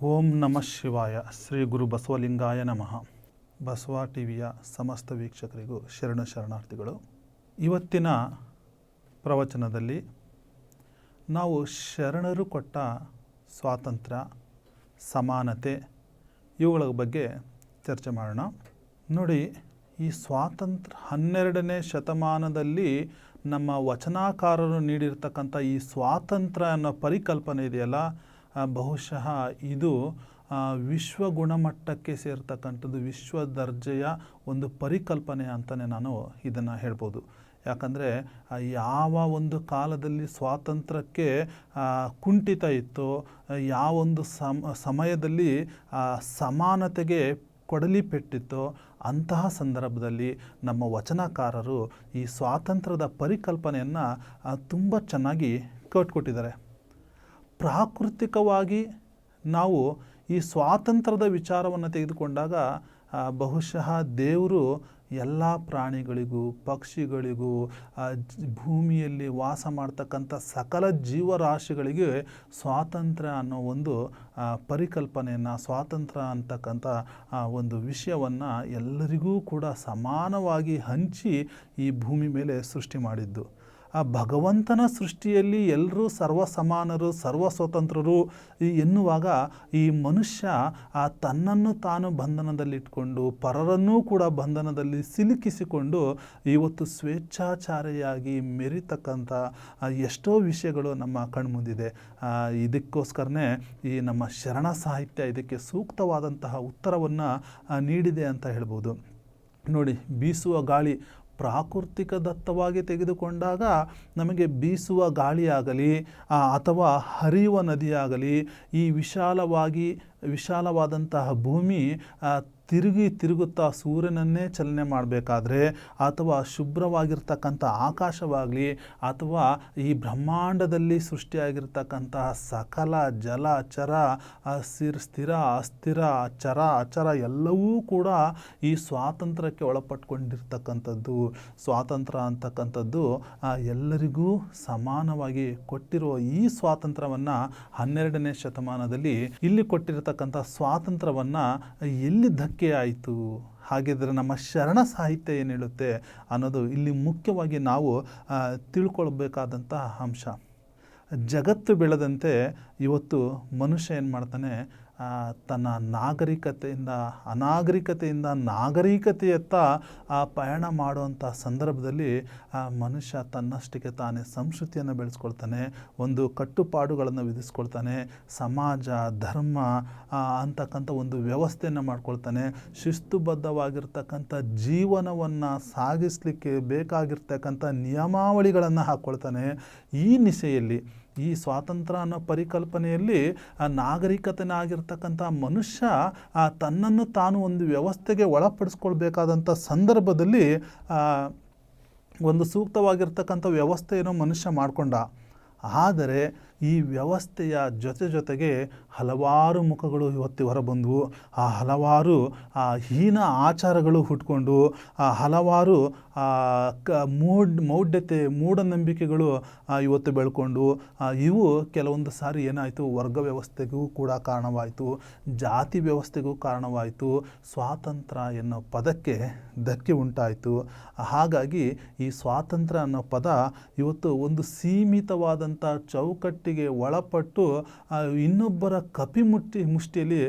ಓಂ ನಮಃ ಶಿವಾಯ. ಶ್ರೀ ಗುರು ಬಸವಲಿಂಗಾಯ ನಮಃ. ಬಸವ ಟಿವಿಯ ಸಮಸ್ತ ವೀಕ್ಷಕರಿಗೂ ಶರಣ ಶರಣಾರ್ಥಿಗಳು, ಇವತ್ತಿನ ಪ್ರವಚನದಲ್ಲಿ ನಾವು ಶರಣರು ಕೊಟ್ಟ ಸ್ವಾತಂತ್ರ್ಯ, ಸಮಾನತೆ ಇವುಗಳ ಬಗ್ಗೆ ಚರ್ಚೆ ಮಾಡೋಣ. ನೋಡಿ, ಈ ಸ್ವಾತಂತ್ರ್ಯ ಹನ್ನೆರಡನೇ ಶತಮಾನದಲ್ಲಿ ನಮ್ಮ ವಚನಾಕಾರರು ನೀಡಿರ್ತಕ್ಕಂಥ ಈ ಸ್ವಾತಂತ್ರ್ಯ ಅನ್ನೋ ಪರಿಕಲ್ಪನೆ ಇದೆಯಲ್ಲ? ಬಹುಶಃ ಇದು ವಿಶ್ವ ಗುಣಮಟ್ಟಕ್ಕೆ ಸೇರ್ತಕ್ಕಂಥದ್ದು, ವಿಶ್ವ ದರ್ಜೆಯ ಒಂದು ಪರಿಕಲ್ಪನೆ ಅಂತಲೇ ನಾನು ಇದನ್ನು ಹೇಳ್ಬೋದು. ಯಾಕಂದರೆ ಯಾವ ಒಂದು ಕಾಲದಲ್ಲಿ ಸ್ವಾತಂತ್ರ್ಯಕ್ಕೆ ಕುಂಠಿತ ಇತ್ತು ಯಾವೊಂದು ಸಮ, ಸಮಯದಲ್ಲಿ ಸಮಾನತೆಗೆ ಕೊಡಲಿ ಪೆಟ್ಟಿತ್ತು, ಅಂತಹ ಸಂದರ್ಭದಲ್ಲಿ ನಮ್ಮ ವಚನಕಾರರು ಈ ಸ್ವಾತಂತ್ರ್ಯದ ಪರಿಕಲ್ಪನೆಯನ್ನು ತುಂಬ ಚೆನ್ನಾಗಿ ಕಟ್ಕೊಟ್ಟಿದ್ದಾರೆ ಪ್ರಾಕೃತಿಕವಾಗಿ ನಾವು ಈ ಸ್ವಾತಂತ್ರ್ಯದ ವಿಚಾರವನ್ನು ತೆಗೆದುಕೊಂಡಾಗ ಬಹುಶಃ ದೇವರು ಎಲ್ಲ ಪ್ರಾಣಿಗಳಿಗೂ, ಪಕ್ಷಿಗಳಿಗೂ ಭೂಮಿಯಲ್ಲಿ ವಾಸ ಮಾಡ್ತಕ್ಕಂಥ ಸಕಲ ಜೀವರಾಶಿಗಳಿಗೆ ಸ್ವಾತಂತ್ರ್ಯ ಅನ್ನೋ ಒಂದು ಪರಿಕಲ್ಪನೆಯನ್ನು, ಸ್ವಾತಂತ್ರ್ಯ ಅಂತಕ್ಕಂಥ ಒಂದು ವಿಷಯವನ್ನು ಎಲ್ಲರಿಗೂ ಕೂಡ ಸಮಾನವಾಗಿ ಹಂಚಿ ಈ ಭೂಮಿ ಮೇಲೆ ಸೃಷ್ಟಿ ಮಾಡಿದ್ದು. ಆ ಭಗವಂತನ ಸೃಷ್ಟಿಯಲ್ಲಿ ಎಲ್ಲರೂ ಸರ್ವ ಸಮಾನರು ಸರ್ವ ಸ್ವತಂತ್ರರು ಎನ್ನುವಾಗ ಈ ಮನುಷ್ಯ ಆ ತನ್ನನ್ನು ತಾನು ಬಂಧನದಲ್ಲಿಟ್ಕೊಂಡು, ಪರರನ್ನೂ ಕೂಡ ಬಂಧನದಲ್ಲಿ ಸಿಲುಕಿಸಿಕೊಂಡು ಇವತ್ತು ಸ್ವೇಚ್ಛಾಚಾರಿಯಾಗಿ ಮೆರಿತಕ್ಕಂಥ ಎಷ್ಟೋ ವಿಷಯಗಳು ನಮ್ಮ ಕಣ್ಮುಂದಿದೆ. ಇದಕ್ಕೋಸ್ಕರನೇ ಈ ನಮ್ಮ ಶರಣ ಸಾಹಿತ್ಯ ಇದಕ್ಕೆ ಸೂಕ್ತವಾದಂತಹ ಉತ್ತರವನ್ನು ನೀಡಿದೆ ಅಂತ ಹೇಳ್ಬೋದು. ನೋಡಿ, ಬೀಸುವ ಗಾಳಿ ಪ್ರಾಕೃತಿಕ ದತ್ತವಾಗಿ ತೆಗೆದುಕೊಂಡಾಗ ನಮಗೆ ಬೀಸುವ ಗಾಳಿಯಾಗಲಿ ಅಥವಾ ಹರಿಯುವ ನದಿಯಾಗಲಿ ಈ ವಿಶಾಲವಾಗಿ ವಿಶಾಲವಾದಂತಹ ಭೂಮಿ ತಿರುಗಿ ತಿರುಗುತ್ತಾ ಸೂರ್ಯನನ್ನೇ ಚಲನೆ ಮಾಡಬೇಕಾದ್ರೆ ಅಥವಾ ಶುಭ್ರವಾಗಿರ್ತಕ್ಕಂಥ ಆಕಾಶವಾಗಲಿ ಅಥವಾ ಈ ಬ್ರಹ್ಮಾಂಡದಲ್ಲಿ ಸೃಷ್ಟಿಯಾಗಿರ್ತಕ್ಕಂತಹ ಸಕಲ ಜಲ, ಚರ ಸ್ಥಿರ ಸ್ಥಿರ, ಅಸ್ಥಿರ, ಚರ, ಅಚರ ಎಲ್ಲವೂ ಕೂಡ ಈ ಸ್ವಾತಂತ್ರ್ಯಕ್ಕೆ ಒಳಪಟ್ಕೊಂಡಿರ್ತಕ್ಕಂಥದ್ದು. ಸ್ವಾತಂತ್ರ್ಯ ಅಂತಕ್ಕಂಥದ್ದು ಎಲ್ಲರಿಗೂ ಸಮಾನವಾಗಿ ಕೊಟ್ಟಿರುವ ಈ ಸ್ವಾತಂತ್ರ್ಯವನ್ನು ಹನ್ನೆರಡನೇ ಶತಮಾನದಲ್ಲಿ ಇಲ್ಲಿ ಕೊಟ್ಟಿರತಕ್ಕಂಥ ಸ್ವಾತಂತ್ರ್ಯವನ್ನು ಎಲ್ಲಿ ಧಕ್ಕೆ ಆಯಿತು. ಹಾಗಿದ್ರೆ ನಮ್ಮ ಶರಣ ಸಾಹಿತ್ಯ ಏನು ಹೇಳುತ್ತೆ ಅನ್ನೋದು ಇಲ್ಲಿ ಮುಖ್ಯವಾಗಿ ನಾವು ತಿಳ್ಕೊಳ್ಬೇಕಾದಂತಹ ಅಂಶ. ಜಗತ್ತು ಬೆಳೆದಂತೆ ಇವತ್ತು ಮನುಷ್ಯ ಏನು ಮಾಡ್ತಾನೆ ತನ್ನ ನಾಗರಿಕತೆಯಿಂದ, ಅನಾಗರಿಕತೆಯಿಂದ ನಾಗರಿಕತೆಯತ್ತ ಪಯಣ ಮಾಡುವಂಥ ಸಂದರ್ಭದಲ್ಲಿ ಮನುಷ್ಯ ತನ್ನಷ್ಟಕ್ಕೆ ತಾನೇ ಸಂಸ್ಕೃತಿಯನ್ನು ಬೆಳೆಸ್ಕೊಳ್ತಾನೆ, ಒಂದು ಕಟ್ಟುಪಾಡುಗಳನ್ನು ವಿಧಿಸ್ಕೊಳ್ತಾನೆ, ಸಮಾಜ, ಧರ್ಮ ಅಂತಕ್ಕಂಥ ಒಂದು ವ್ಯವಸ್ಥೆಯನ್ನು ಮಾಡ್ಕೊಳ್ತಾನೆ, ಶಿಸ್ತುಬದ್ಧವಾಗಿರ್ತಕ್ಕಂಥ ಜೀವನವನ್ನು ಸಾಗಿಸಲಿಕ್ಕೆ ಬೇಕಾಗಿರ್ತಕ್ಕಂಥ ನಿಯಮಾವಳಿಗಳನ್ನು ಹಾಕ್ಕೊಳ್ತಾನೆ ಈ ನಿಶೆಯಲ್ಲಿ ಈ ಸ್ವಾತಂತ್ರ್ಯ ಅನ್ನೋ ಪರಿಕಲ್ಪನೆಯಲ್ಲಿ ನಾಗರಿಕತೆನಾಗಿರ್ತಕ್ಕಂಥ ಮನುಷ್ಯ ತನ್ನನ್ನು ತಾನು ಒಂದು ವ್ಯವಸ್ಥೆಗೆ ಒಳಪಡಿಸ್ಕೊಳ್ಬೇಕಾದಂಥ ಸಂದರ್ಭದಲ್ಲಿ ಒಂದು ಸೂಕ್ತವಾಗಿರ್ತಕ್ಕಂಥ ವ್ಯವಸ್ಥೆಯನ್ನು ಮನುಷ್ಯ ಮಾಡಿಕೊಂಡ. ಆದರೆ ಈ ವ್ಯವಸ್ಥೆಯ ಜೊತೆ ಜೊತೆಗೆ ಹಲವಾರು ಮುಖಗಳು ಇವತ್ತು ಹೊರಬಂದವು. ಆ ಹಲವಾರು ಹೀನ ಆಚಾರಗಳು ಹುಟ್ಕೊಂಡು, ಆ ಹಲವಾರು ಕ ಮೂಡ್, ಮೌಢ್ಯತೆ, ಮೂಢನಂಬಿಕೆಗಳು ಇವತ್ತು ಬೆಳ್ಕೊಂಡು ಇವು ಕೆಲವೊಂದು ಸಾರಿ ಏನಾಯಿತು? ವರ್ಗ ವ್ಯವಸ್ಥೆಗೂ ಕೂಡ ಕಾರಣವಾಯಿತು. ಜಾತಿ ವ್ಯವಸ್ಥೆಗೂ ಕಾರಣವಾಯಿತು. ಸ್ವಾತಂತ್ರ್ಯ ಎನ್ನೋ ಪದಕ್ಕೆ ಧಕ್ಕೆ ಉಂಟಾಯಿತು. ಹಾಗಾಗಿ ಈ ಸ್ವಾತಂತ್ರ್ಯ ಅನ್ನೋ ಪದ ಇವತ್ತು ಒಂದು ಸೀಮಿತವಾದಂಥ ಚೌಕಟ್ಟಿಗೆ ಒಳಪಟ್ಟು ಇನ್ನೊಬ್ಬರ ಕಪಿಮುಟ್ಟಿ ಮುಷ್ಟಿಯಲ್ಲಿ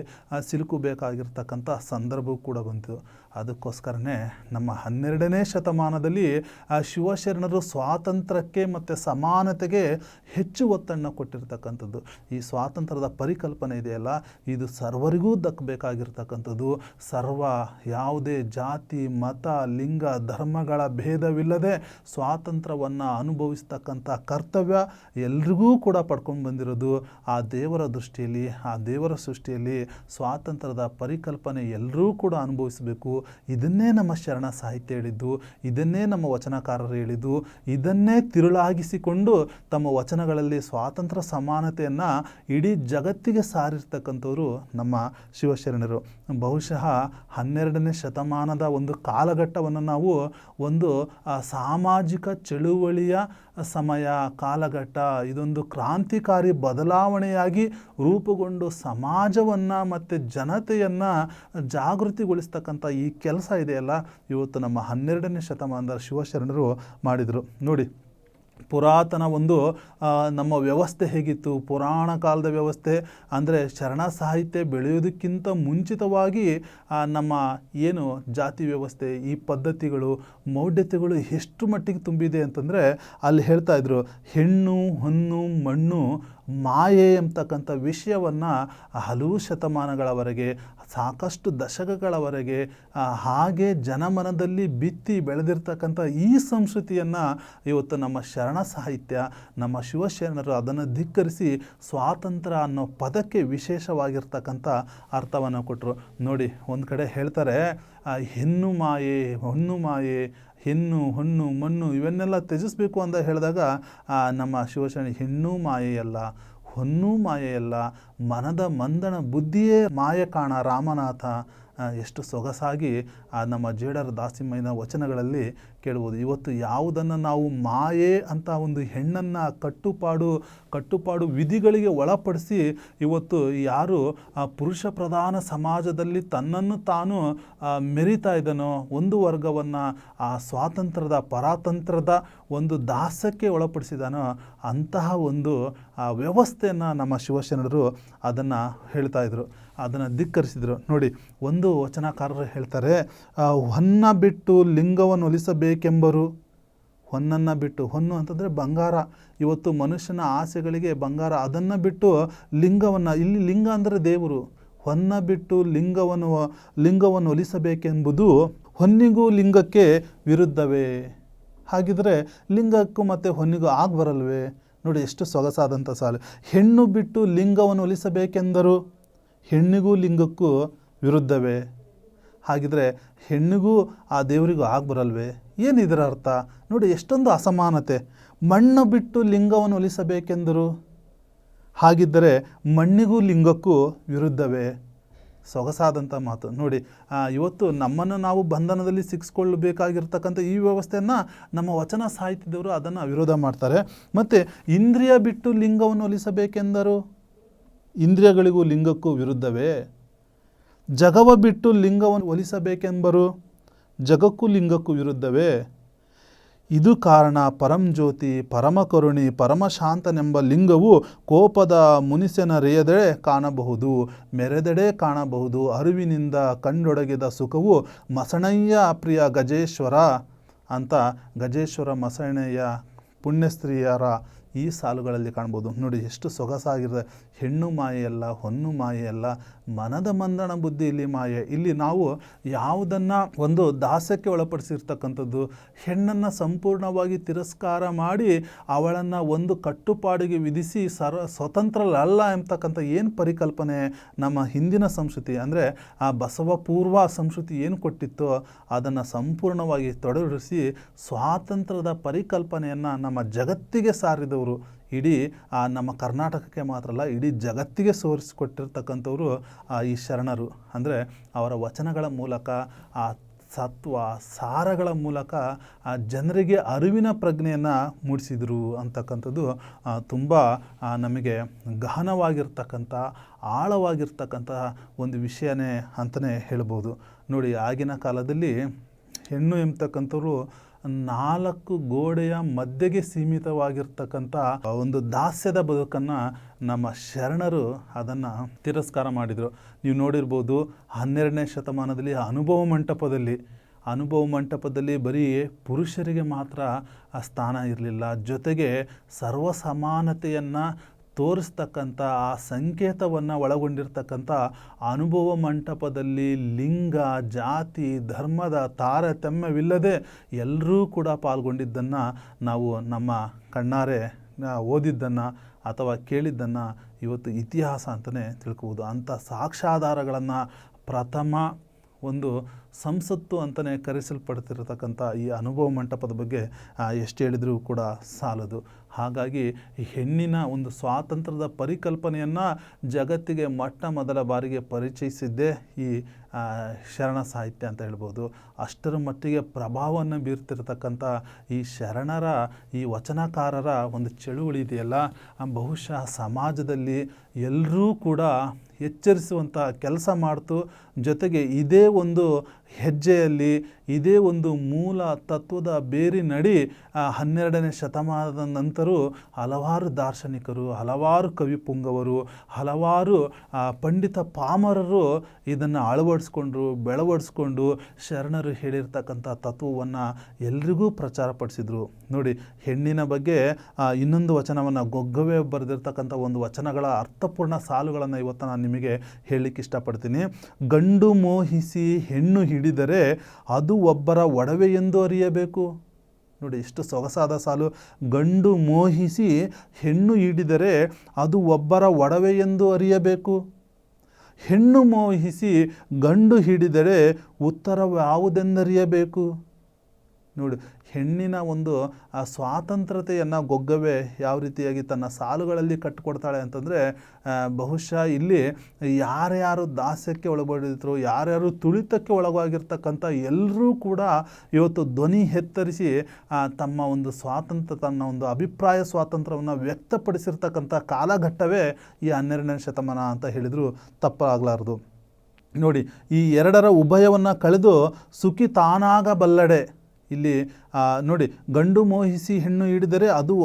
ಸಿಲುಕಬೇಕಾಗಿರ್ತಕ್ಕಂಥ ಸಂದರ್ಭವೂ ಕೂಡ ಬಂತು. ಅದಕ್ಕೋಸ್ಕರನೇ ನಮ್ಮ ಹನ್ನೆರಡನೇ ಶತಮಾನದಲ್ಲಿ ಆ ಶಿವಶರಣರು ಸ್ವಾತಂತ್ರ್ಯಕ್ಕೆ ಮತ್ತು ಸಮಾನತೆಗೆ ಹೆಚ್ಚು ಒತ್ತನ್ನು ಕೊಟ್ಟಿರ್ತಕ್ಕಂಥದ್ದು. ಈ ಸ್ವಾತಂತ್ರ್ಯದ ಪರಿಕಲ್ಪನೆ ಇದೆಯಲ್ಲ, ಇದು ಸರ್ವರಿಗೂ ದಕ್ಕಬೇಕಾಗಿರ್ತಕ್ಕಂಥದ್ದು. ಸರ್ವ ಯಾವುದೇ ಜಾತಿ, ಮತ, ಲಿಂಗ, ಧರ್ಮಗಳ ಭೇದವಿಲ್ಲದೆ ಸ್ವಾತಂತ್ರ್ಯವನ್ನು ಅನುಭವಿಸ್ತಕ್ಕಂಥ ಕರ್ತವ್ಯ ಎಲ್ರಿಗೂ ಕೂಡ ಪಡ್ಕೊಂಡು ಬಂದಿರೋದು. ಆ ದೇವರ ದೃಷ್ಟಿಯಲ್ಲಿ, ಆ ದೇವರ ಸೃಷ್ಟಿಯಲ್ಲಿ ಸ್ವಾತಂತ್ರ್ಯದ ಪರಿಕಲ್ಪನೆ ಎಲ್ಲರೂ ಕೂಡ ಅನುಭವಿಸಬೇಕು. ಇದನ್ನೇ ನಮ್ಮ ಶರಣ ಸಾಹಿತ್ಯ ಹೇಳಿದ್ದು, ಇದನ್ನೇ ನಮ್ಮ ವಚನಕಾರರು ಹೇಳಿದ್ದು, ಇದನ್ನೇ ತಿರುಳಾಗಿಸಿಕೊಂಡು ತಮ್ಮ ವಚನಗಳಲ್ಲಿ ಸ್ವಾತಂತ್ರ್ಯ ಸಮಾನತೆಯನ್ನು ಇಡೀ ಜಗತ್ತಿಗೆ ಸಾರಿರ್ತಕ್ಕಂಥವರು ನಮ್ಮ ಶಿವಶರಣರು. ಬಹುಶಃ ಹನ್ನೆರಡನೇ ಶತಮಾನದ ಒಂದು ಕಾಲಘಟ್ಟವನ್ನು ನಾವು ಒಂದು ಸಾಮಾಜಿಕ ಚಳುವಳಿಯ ಸಮಯ, ಕಾಲಘಟ್ಟ, ಇದೊಂದು ಕ್ರಾಂತಿಕಾರಿ ಬದಲಾವಣೆಯಾಗಿ ರೂಪುಗೊಂಡು ಸಮಾಜವನ್ನು ಮತ್ತು ಜನತೆಯನ್ನು ಜಾಗೃತಿಗೊಳಿಸ್ತಕ್ಕಂಥ ಈ ಕೆಲಸ ಇದೆಯಲ್ಲ ಇವತ್ತು ನಮ್ಮ ಹನ್ನೆರಡನೇ ಶತಮಾನದ ಶಿವಶರಣರು ಮಾಡಿದರು. ನೋಡಿ, ಪುರಾತನ ಒಂದು ನಮ್ಮ ವ್ಯವಸ್ಥೆ ಹೇಗಿತ್ತು? ಪುರಾಣ ಕಾಲದ ವ್ಯವಸ್ಥೆ, ಅಂದರೆ ಶರಣ ಸಾಹಿತ್ಯ ಬೆಳೆಯೋದಕ್ಕಿಂತ ಮುಂಚಿತವಾಗಿ ನಮ್ಮ ಏನು ಜಾತಿ ವ್ಯವಸ್ಥೆ, ಈ ಪದ್ಧತಿಗಳು, ಮೌಢ್ಯತೆಗಳು ಎಷ್ಟು ಮಟ್ಟಿಗೆ ತುಂಬಿದೆ ಅಂತಂದರೆ, ಅಲ್ಲಿ ಹೇಳ್ತಾ ಇದ್ರು, ಹೆಣ್ಣು ಹೊನ್ನು ಮಣ್ಣು, ಮಾಯೆ ಎಂಬತಕ್ಕಂಥ ವಿಷಯವನ್ನು ಹಲವು ಶತಮಾನಗಳವರೆಗೆ ಸಾಕಷ್ಟು ದಶಕಗಳವರೆಗೆ ಹಾಗೆ ಜನಮನದಲ್ಲಿ ಬಿತ್ತಿ ಬೆಳೆದಿರ್ತಕ್ಕಂಥ ಈ ಸಂಸ್ಕೃತಿಯನ್ನು ಇವತ್ತು ನಮ್ಮ ಶರಣ ಸಾಹಿತ್ಯ, ನಮ್ಮ ಶಿವಶರಣರು ಅದನ್ನು ಧಿಕ್ಕರಿಸಿ ಸ್ವಾತಂತ್ರ್ಯ ಅನ್ನೋ ಪದಕ್ಕೆ ವಿಶೇಷವಾಗಿರ್ತಕ್ಕಂಥ ಅರ್ಥವನ್ನು ಕೊಟ್ಟರು ನೋಡಿ, ಒಂದು ಕಡೆ ಹೇಳ್ತಾರೆ ಹೆಣ್ಣು ಮಾಯೆ ಹೊನ್ನು ಮಾಯೆ, ಹೆಣ್ಣು, ಹೊಣ್ಣು, ಮಣ್ಣು, ಇವನ್ನೆಲ್ಲ ತ್ಯಜಿಸಬೇಕು ಅಂತ ಹೇಳಿದಾಗ ನಮ್ಮ ಶಿವಶರಣ ಹೆಣ್ಣು ಮಾಯೆಯಲ್ಲ ಹೊನ್ನು ಮಾಯೆಯಲ್ಲ ಮನದ ಮಂದಣ ಬುದ್ಧಿಯೇ ಮಾಯ ಕಾಣ ರಾಮನಾಥ. ಎಷ್ಟು ಸೊಗಸಾಗಿ ಆ, ನಮ್ಮ ಜೇಡರ ದಾಸಿಮಯ್ಯನ ವಚನಗಳಲ್ಲಿ ಕೇಳ್ಬೋದು. ಇವತ್ತು ಯಾವುದನ್ನು ನಾವು ಮಾಯೆ ಅಂತ ಒಂದು ಹೆಣ್ಣನ್ನು ಕಟ್ಟುಪಾಡು ಕಟ್ಟುಪಾಡು ವಿಧಿಗಳಿಗೆ ಒಳಪಡಿಸಿ ಇವತ್ತು ಯಾರು, ಆ, ಪುರುಷ ಪ್ರಧಾನ ಸಮಾಜದಲ್ಲಿ ತನ್ನನ್ನು ತಾನು ಮೆರಿತಾ ಇದ್ದಾನೋ, ಒಂದು ವರ್ಗವನ್ನು, ಆ, ಸ್ವಾತಂತ್ರ್ಯದ ಪರಾತಂತ್ರದ ಒಂದು ದಾಸಕ್ಕೆ ಒಳಪಡಿಸಿದಾನೋ ಅಂತಹ ಒಂದು ವ್ಯವಸ್ಥೆಯನ್ನು ನಮ್ಮ ಶಿವಶರಣರು ಅದನ್ನು ಹೇಳ್ತಾ ಇದ್ರು. ಅದನ್ನು ಧಿಕ್ಕರಿಸಿದರು. ನೋಡಿ, ಒಂದು ವಚನಕಾರರು ಹೇಳ್ತಾರೆ ಹೊನ್ನ ಬಿಟ್ಟು ಲಿಂಗವನ್ನು ಒಲಿಸಬೇಕೆಂಬರು? ಹೊನ್ನನ್ನು ಬಿಟ್ಟು. ಹೊನ್ನು ಅಂತಂದರೆ ಬಂಗಾರ. ಇವತ್ತು ಮನುಷ್ಯನ ಆಸೆಗಳಿಗೆ ಬಂಗಾರ. ಅದನ್ನು ಬಿಟ್ಟು ಲಿಂಗವನ್ನು, ಇಲ್ಲಿ ಲಿಂಗ ಅಂದರೆ ದೇವರು. ಹೊನ್ನ ಬಿಟ್ಟು ಲಿಂಗವನ್ನು ಲಿಂಗವನ್ನು ಒಲಿಸಬೇಕೆಂಬುದು ಹೊನ್ನಿಗೂ ಲಿಂಗಕ್ಕೆ ವಿರುದ್ಧವೇ? ಹಾಗಿದ್ರೆ ಲಿಂಗಕ್ಕೂ ಮತ್ತು ಹೊನ್ನಿಗೂ ಆಗ ಬರಲ್ವೇ? ನೋಡಿ, ಎಷ್ಟು ಸೊಗಸಾದಂಥ ಸಾಲು. ಹೆಣ್ಣು ಬಿಟ್ಟು ಲಿಂಗವನ್ನು ಒಲಿಸಬೇಕೆಂದರು? ಹೆಣ್ಣಿಗೂ ಲಿಂಗಕ್ಕೂ ವಿರುದ್ಧವೇ? ಹಾಗಿದ್ರೆ ಹೆಣ್ಣಿಗೂ ಆ ದೇವರಿಗೂ ಆಗ ಬರಲ್ವೇ? ಏನು ಇದರ ಅರ್ಥ? ನೋಡಿ, ಎಷ್ಟೊಂದು ಅಸಮಾನತೆ. ಮಣ್ಣು ಬಿಟ್ಟು ಲಿಂಗವನ್ನು ಒಲಿಸಬೇಕೆಂದರು? ಹಾಗಿದ್ದರೆ ಮಣ್ಣಿಗೂ ಲಿಂಗಕ್ಕೂ ವಿರುದ್ಧವೇ? ಸೊಗಸಾದಂಥ ಮಾತು. ನೋಡಿ ಇವತ್ತು ನಮ್ಮನ್ನು ನಾವು ಬಂಧನದಲ್ಲಿ ಸಿಕ್ಸ್ಕೊಳ್ಬೇಕಾಗಿರ್ತಕ್ಕಂಥ ಈ ವ್ಯವಸ್ಥೆಯನ್ನು ನಮ್ಮ ವಚನ ಸಾಹಿತ್ಯದವರು ಅದನ್ನು ವಿರೋಧ ಮಾಡ್ತಾರೆ. ಮತ್ತು ಇಂದ್ರಿಯ ಬಿಟ್ಟು ಲಿಂಗವನ್ನು ಒಲಿಸಬೇಕೆಂದರು? ಇಂದ್ರಿಯಗಳಿಗೂ ಲಿಂಗಕ್ಕೂ ವಿರುದ್ಧವೇ? ಜಗವ ಬಿಟ್ಟು ಲಿಂಗವನ್ನು ಒಲಿಸಬೇಕೆಂಬರು ಜಗಕ್ಕೂ ಲಿಂಗಕ್ಕೂ ವಿರುದ್ಧವೇ? ಇದು ಕಾರಣ ಪರಂಜ್ಯೋತಿ ಪರಮಕರುಣಿ ಪರಮಶಾಂತನೆಂಬ ಲಿಂಗವು ಕೋಪದ ಮುನಿಸೆನರೆಯದೆಡೆ ಕಾಣಬಹುದು, ಮೆರೆದೆಡೆ ಕಾಣಬಹುದು, ಅರಿವಿನಿಂದ ಕಂಡೊಡಗಿದ ಸುಖವು ಮಸಣಯ್ಯ ಪ್ರಿಯ ಗಜೇಶ್ವರ ಅಂತ ಗಜೇಶ್ವರ ಮಸಣಯ್ಯ ಪುಣ್ಯಸ್ತ್ರೀಯರ ಈ ಸಾಲುಗಳಲ್ಲಿ ಕಾಣ್ಬೋದು. ನೋಡಿ, ಎಷ್ಟು ಸೊಗಸಾಗಿರುತ್ತೆ. ಹೆಣ್ಣು ಮಾಯೆಯಲ್ಲ ಹೊನ್ನು ಮಾಯೆಯಲ್ಲ ಮನದ ಮಂದಣ ಬುದ್ಧಿ ಇಲ್ಲಿ ಮಾಯೆ. ಇಲ್ಲಿ ನಾವು ಯಾವುದನ್ನು ಒಂದು ದಾಸಕ್ಕೆ ಒಳಪಡಿಸಿರ್ತಕ್ಕಂಥದ್ದು, ಹೆಣ್ಣನ್ನು ಸಂಪೂರ್ಣವಾಗಿ ತಿರಸ್ಕಾರ ಮಾಡಿ ಅವಳನ್ನು ಒಂದು ಕಟ್ಟುಪಾಡಿಗೆ ವಿಧಿಸಿ ಸರ, ಸ್ವತಂತ್ರರಲ್ಲ ಎಂಬತಕ್ಕಂಥ ಏನು ಪರಿಕಲ್ಪನೆ ನಮ್ಮ ಹಿಂದಿನ ಸಂಸ್ಕೃತಿ? ಅಂದರೆ ಆ ಬಸವ ಪೂರ್ವ ಸಂಸ್ಕೃತಿ ಏನು ಕೊಟ್ಟಿತ್ತೋ ಅದನ್ನು ಸಂಪೂರ್ಣವಾಗಿ ತೊಡಗಿಸಿ ಸ್ವಾತಂತ್ರ್ಯದ ಪರಿಕಲ್ಪನೆಯನ್ನು ನಮ್ಮ ಜಗತ್ತಿಗೆ ಸಾರಿದವರು ಇಡೀ ನಮ್ಮ ಕರ್ನಾಟಕಕ್ಕೆ ಮಾತ್ರ ಅಲ್ಲ, ಇಡೀ ಜಗತ್ತಿಗೆ ಸೋರಿಸಿಕೊಟ್ಟಿರ್ತಕ್ಕಂಥವ್ರು ಈ ಶರಣರು. ಅಂದರೆ ಅವರ ವಚನಗಳ ಮೂಲಕ, ಆ, ಸತ್ವ ಸಾರಗಳ ಮೂಲಕ, ಆ, ಜನರಿಗೆ ಅರಿವಿನ ಪ್ರಜ್ಞೆಯನ್ನು ಮೂಡಿಸಿದರು ಅಂತಕ್ಕಂಥದ್ದು ತುಂಬ ನಮಗೆ ಗಹನವಾಗಿರ್ತಕ್ಕಂಥ, ಆಳವಾಗಿರ್ತಕ್ಕಂಥ ಒಂದು ವಿಷಯನೇ ಅಂತಲೇ ಹೇಳ್ಬೋದು. ನೋಡಿ, ಆಗಿನ ಕಾಲದಲ್ಲಿ ಹೆಣ್ಣು ಎಂಬತಕ್ಕಂಥವ್ರು ನಾಲ್ಕು ಗೋಡೆಯ ಮಧ್ಯೆಗೆ ಸೀಮಿತವಾಗಿರ್ತಕ್ಕಂಥ ಒಂದು ದಾಸ್ಯದ ಬದುಕನ್ನು ನಮ್ಮ ಶರಣರು ಅದನ್ನು ತಿರಸ್ಕಾರ ಮಾಡಿದರು. ನೀವು ನೋಡಿರ್ಬೋದು ಹನ್ನೆರಡನೇ ಶತಮಾನದಲ್ಲಿ ಅನುಭವ ಮಂಟಪದಲ್ಲಿ ಅನುಭವ ಮಂಟಪದಲ್ಲಿ ಬರೀ ಪುರುಷರಿಗೆ ಮಾತ್ರ ಆ ಸ್ಥಾನ ಇರಲಿಲ್ಲ. ಜೊತೆಗೆ ಸರ್ವ ಸಮಾನತೆಯನ್ನು ತೋರಿಸ್ತಕ್ಕಂಥ ಆ ಸಂಕೇತವನ್ನು ಒಳಗೊಂಡಿರ್ತಕ್ಕಂಥ ಅನುಭವ ಮಂಟಪದಲ್ಲಿ ಲಿಂಗ, ಜಾತಿ, ಧರ್ಮದ ತಾರತಮ್ಯವಿಲ್ಲದೆ ಎಲ್ಲರೂ ಕೂಡ ಪಾಲ್ಗೊಂಡಿದ್ದನ್ನು ನಾವು ನಮ್ಮ ಕಣ್ಣಾರೆ ಓದಿದ್ದನ್ನು ಅಥವಾ ಕೇಳಿದ್ದನ್ನು ಇವತ್ತು ಇತಿಹಾಸ ಅಂತಲೇ ತಿಳ್ಕೊಬೋದು. ಅಂಥ ಸಾಕ್ಷ್ಯಾಧಾರಗಳನ್ನು ಪ್ರಥಮ ಒಂದು ಸಂಸತ್ತು ಅಂತಲೇ ಕರೆಸಲ್ಪಡ್ತಿರತಕ್ಕಂಥ ಈ ಅನುಭವ ಮಂಟಪದ ಬಗ್ಗೆ ಎಷ್ಟು ಹೇಳಿದರೂ ಕೂಡ ಸಾಲದು. ಹಾಗಾಗಿ ಹೆಣ್ಣಿನ ಒಂದು ಸ್ವಾತಂತ್ರ್ಯದ ಪರಿಕಲ್ಪನೆಯನ್ನು ಜಗತ್ತಿಗೆ ಮೊಟ್ಟ ಮೊದಲ ಬಾರಿಗೆ ಪರಿಚಯಿಸಿದ್ದೇ ಈ ಶರಣ ಸಾಹಿತ್ಯ ಅಂತ ಹೇಳ್ಬೋದು. ಅಷ್ಟರ ಮಟ್ಟಿಗೆ ಪ್ರಭಾವವನ್ನು ಬೀರ್ತಿರ್ತಕ್ಕಂಥ ಈ ಶರಣರ, ಈ ವಚನಕಾರರ ಒಂದು ಚಳುವಳಿ ಇದೆಯಲ್ಲ, ಬಹುಶಃ ಸಮಾಜದಲ್ಲಿ ಎಲ್ಲರೂ ಕೂಡ ಎಚ್ಚರಿಸುವಂಥ ಕೆಲಸ ಮಾಡ್ತು. ಜೊತೆಗೆ ಇದೇ ಒಂದು ಹೆಜ್ಜೆಯಲ್ಲಿ, ಇದೇ ಒಂದು ಮೂಲ ತತ್ವದ ಬೇರಿನಡಿ ಹನ್ನೆರಡನೇ ಶತಮಾನದ ನಂತರ ಹಲವಾರು ದಾರ್ಶನಿಕರು, ಹಲವಾರು ಕವಿ ಪುಂಗವರು, ಹಲವಾರು ಪಂಡಿತ ಪಾಮರರು ಇದನ್ನು ಅಳವಡಿಸ್ಕೊಂಡ್ರು, ಬೆಳವಡಿಸ್ಕೊಂಡು ಶರಣರು ಹೇಳಿರ್ತಕ್ಕಂಥ ತತ್ವವನ್ನು ಎಲ್ರಿಗೂ ಪ್ರಚಾರಪಡಿಸಿದರು ನೋಡಿ, ಹೆಣ್ಣಿನ ಬಗ್ಗೆ ಇನ್ನೊಂದು ವಚನವನ್ನು ಗೊಗ್ಗವೇ ಬರೆದಿರ್ತಕ್ಕಂಥ ಒಂದು ವಚನಗಳ ಅರ್ಥಪೂರ್ಣ ಸಾಲುಗಳನ್ನು ಇವತ್ತು ನಾನು ನಿಮಗೆ ಹೇಳಲಿಕ್ಕೆ ಇಷ್ಟಪಡ್ತೀನಿ. ಗಂಡು ಮೋಹಿಸಿ ಹೆಣ್ಣು ಹಿಡಿದರೆ ಅದು ಒಬ್ಬರ ಒಡವೆ ಎಂದು ಅರಿಯಬೇಕು. ನೋಡಿ, ಎಷ್ಟು ಸೊಗಸಾದ ಸಾಲು. ಗಂಡು ಮೋಹಿಸಿ ಹೆಣ್ಣು ಹಿಡಿದರೆ ಅದು ಒಬ್ಬರ ಒಡವೆ ಎಂದು ಅರಿಯಬೇಕು. ಹೆಣ್ಣು ಮೋಹಿಸಿ ಗಂಡು ಹಿಡಿದರೆ ಉತ್ತರವ್ಯಾವುದೆಂದರಿಯಬೇಕು ನೋಡಿ, ಹೆಣ್ಣಿನ ಒಂದು, ಆ ಸ್ವಾತಂತ್ರ್ಯತೆಯನ್ನು ಗೊಗ್ಗವೇ ಯಾವ ರೀತಿಯಾಗಿ ತನ್ನ ಸಾಲುಗಳಲ್ಲಿ ಕಟ್ಟಿಕೊಡ್ತಾಳೆ ಅಂತಂದರೆ ಬಹುಶಃ ಇಲ್ಲಿ ಯಾರ್ಯಾರು ದಾಸ್ಯಕ್ಕೆ ಒಳಪಡಿದ್ರು, ಯಾರ್ಯಾರು ತುಳಿತಕ್ಕೆ ಒಳಗಾಗಿರ್ತಕ್ಕಂಥ ಎಲ್ಲರೂ ಕೂಡ ಇವತ್ತು ಧ್ವನಿ ಎತ್ತರಿಸಿ ತಮ್ಮ ಒಂದು ಸ್ವಾತಂತ್ರ್ಯ, ತನ್ನ ಒಂದು ಅಭಿಪ್ರಾಯ ಸ್ವಾತಂತ್ರ್ಯವನ್ನು ವ್ಯಕ್ತಪಡಿಸಿರ್ತಕ್ಕಂಥ ಕಾಲಘಟ್ಟವೇ ಈ ಹನ್ನೆರಡನೇ ಶತಮಾನ ಅಂತ ಹೇಳಿದರೂ ತಪ್ಪಾಗಲಾರದು. ನೋಡಿ, ಈ ಎರಡರ ಉಭಯವನ್ನು ಕಳೆದು ಸುಖಿ ತಾನಾಗಬಲ್ಲಡೆ ಇಲ್ಲಿ ನೋಡಿ, ಗಂಡು ಮೋಹಿಸಿ ಹೆಣ್ಣು ಹಿಡಿದರೆ ಅದು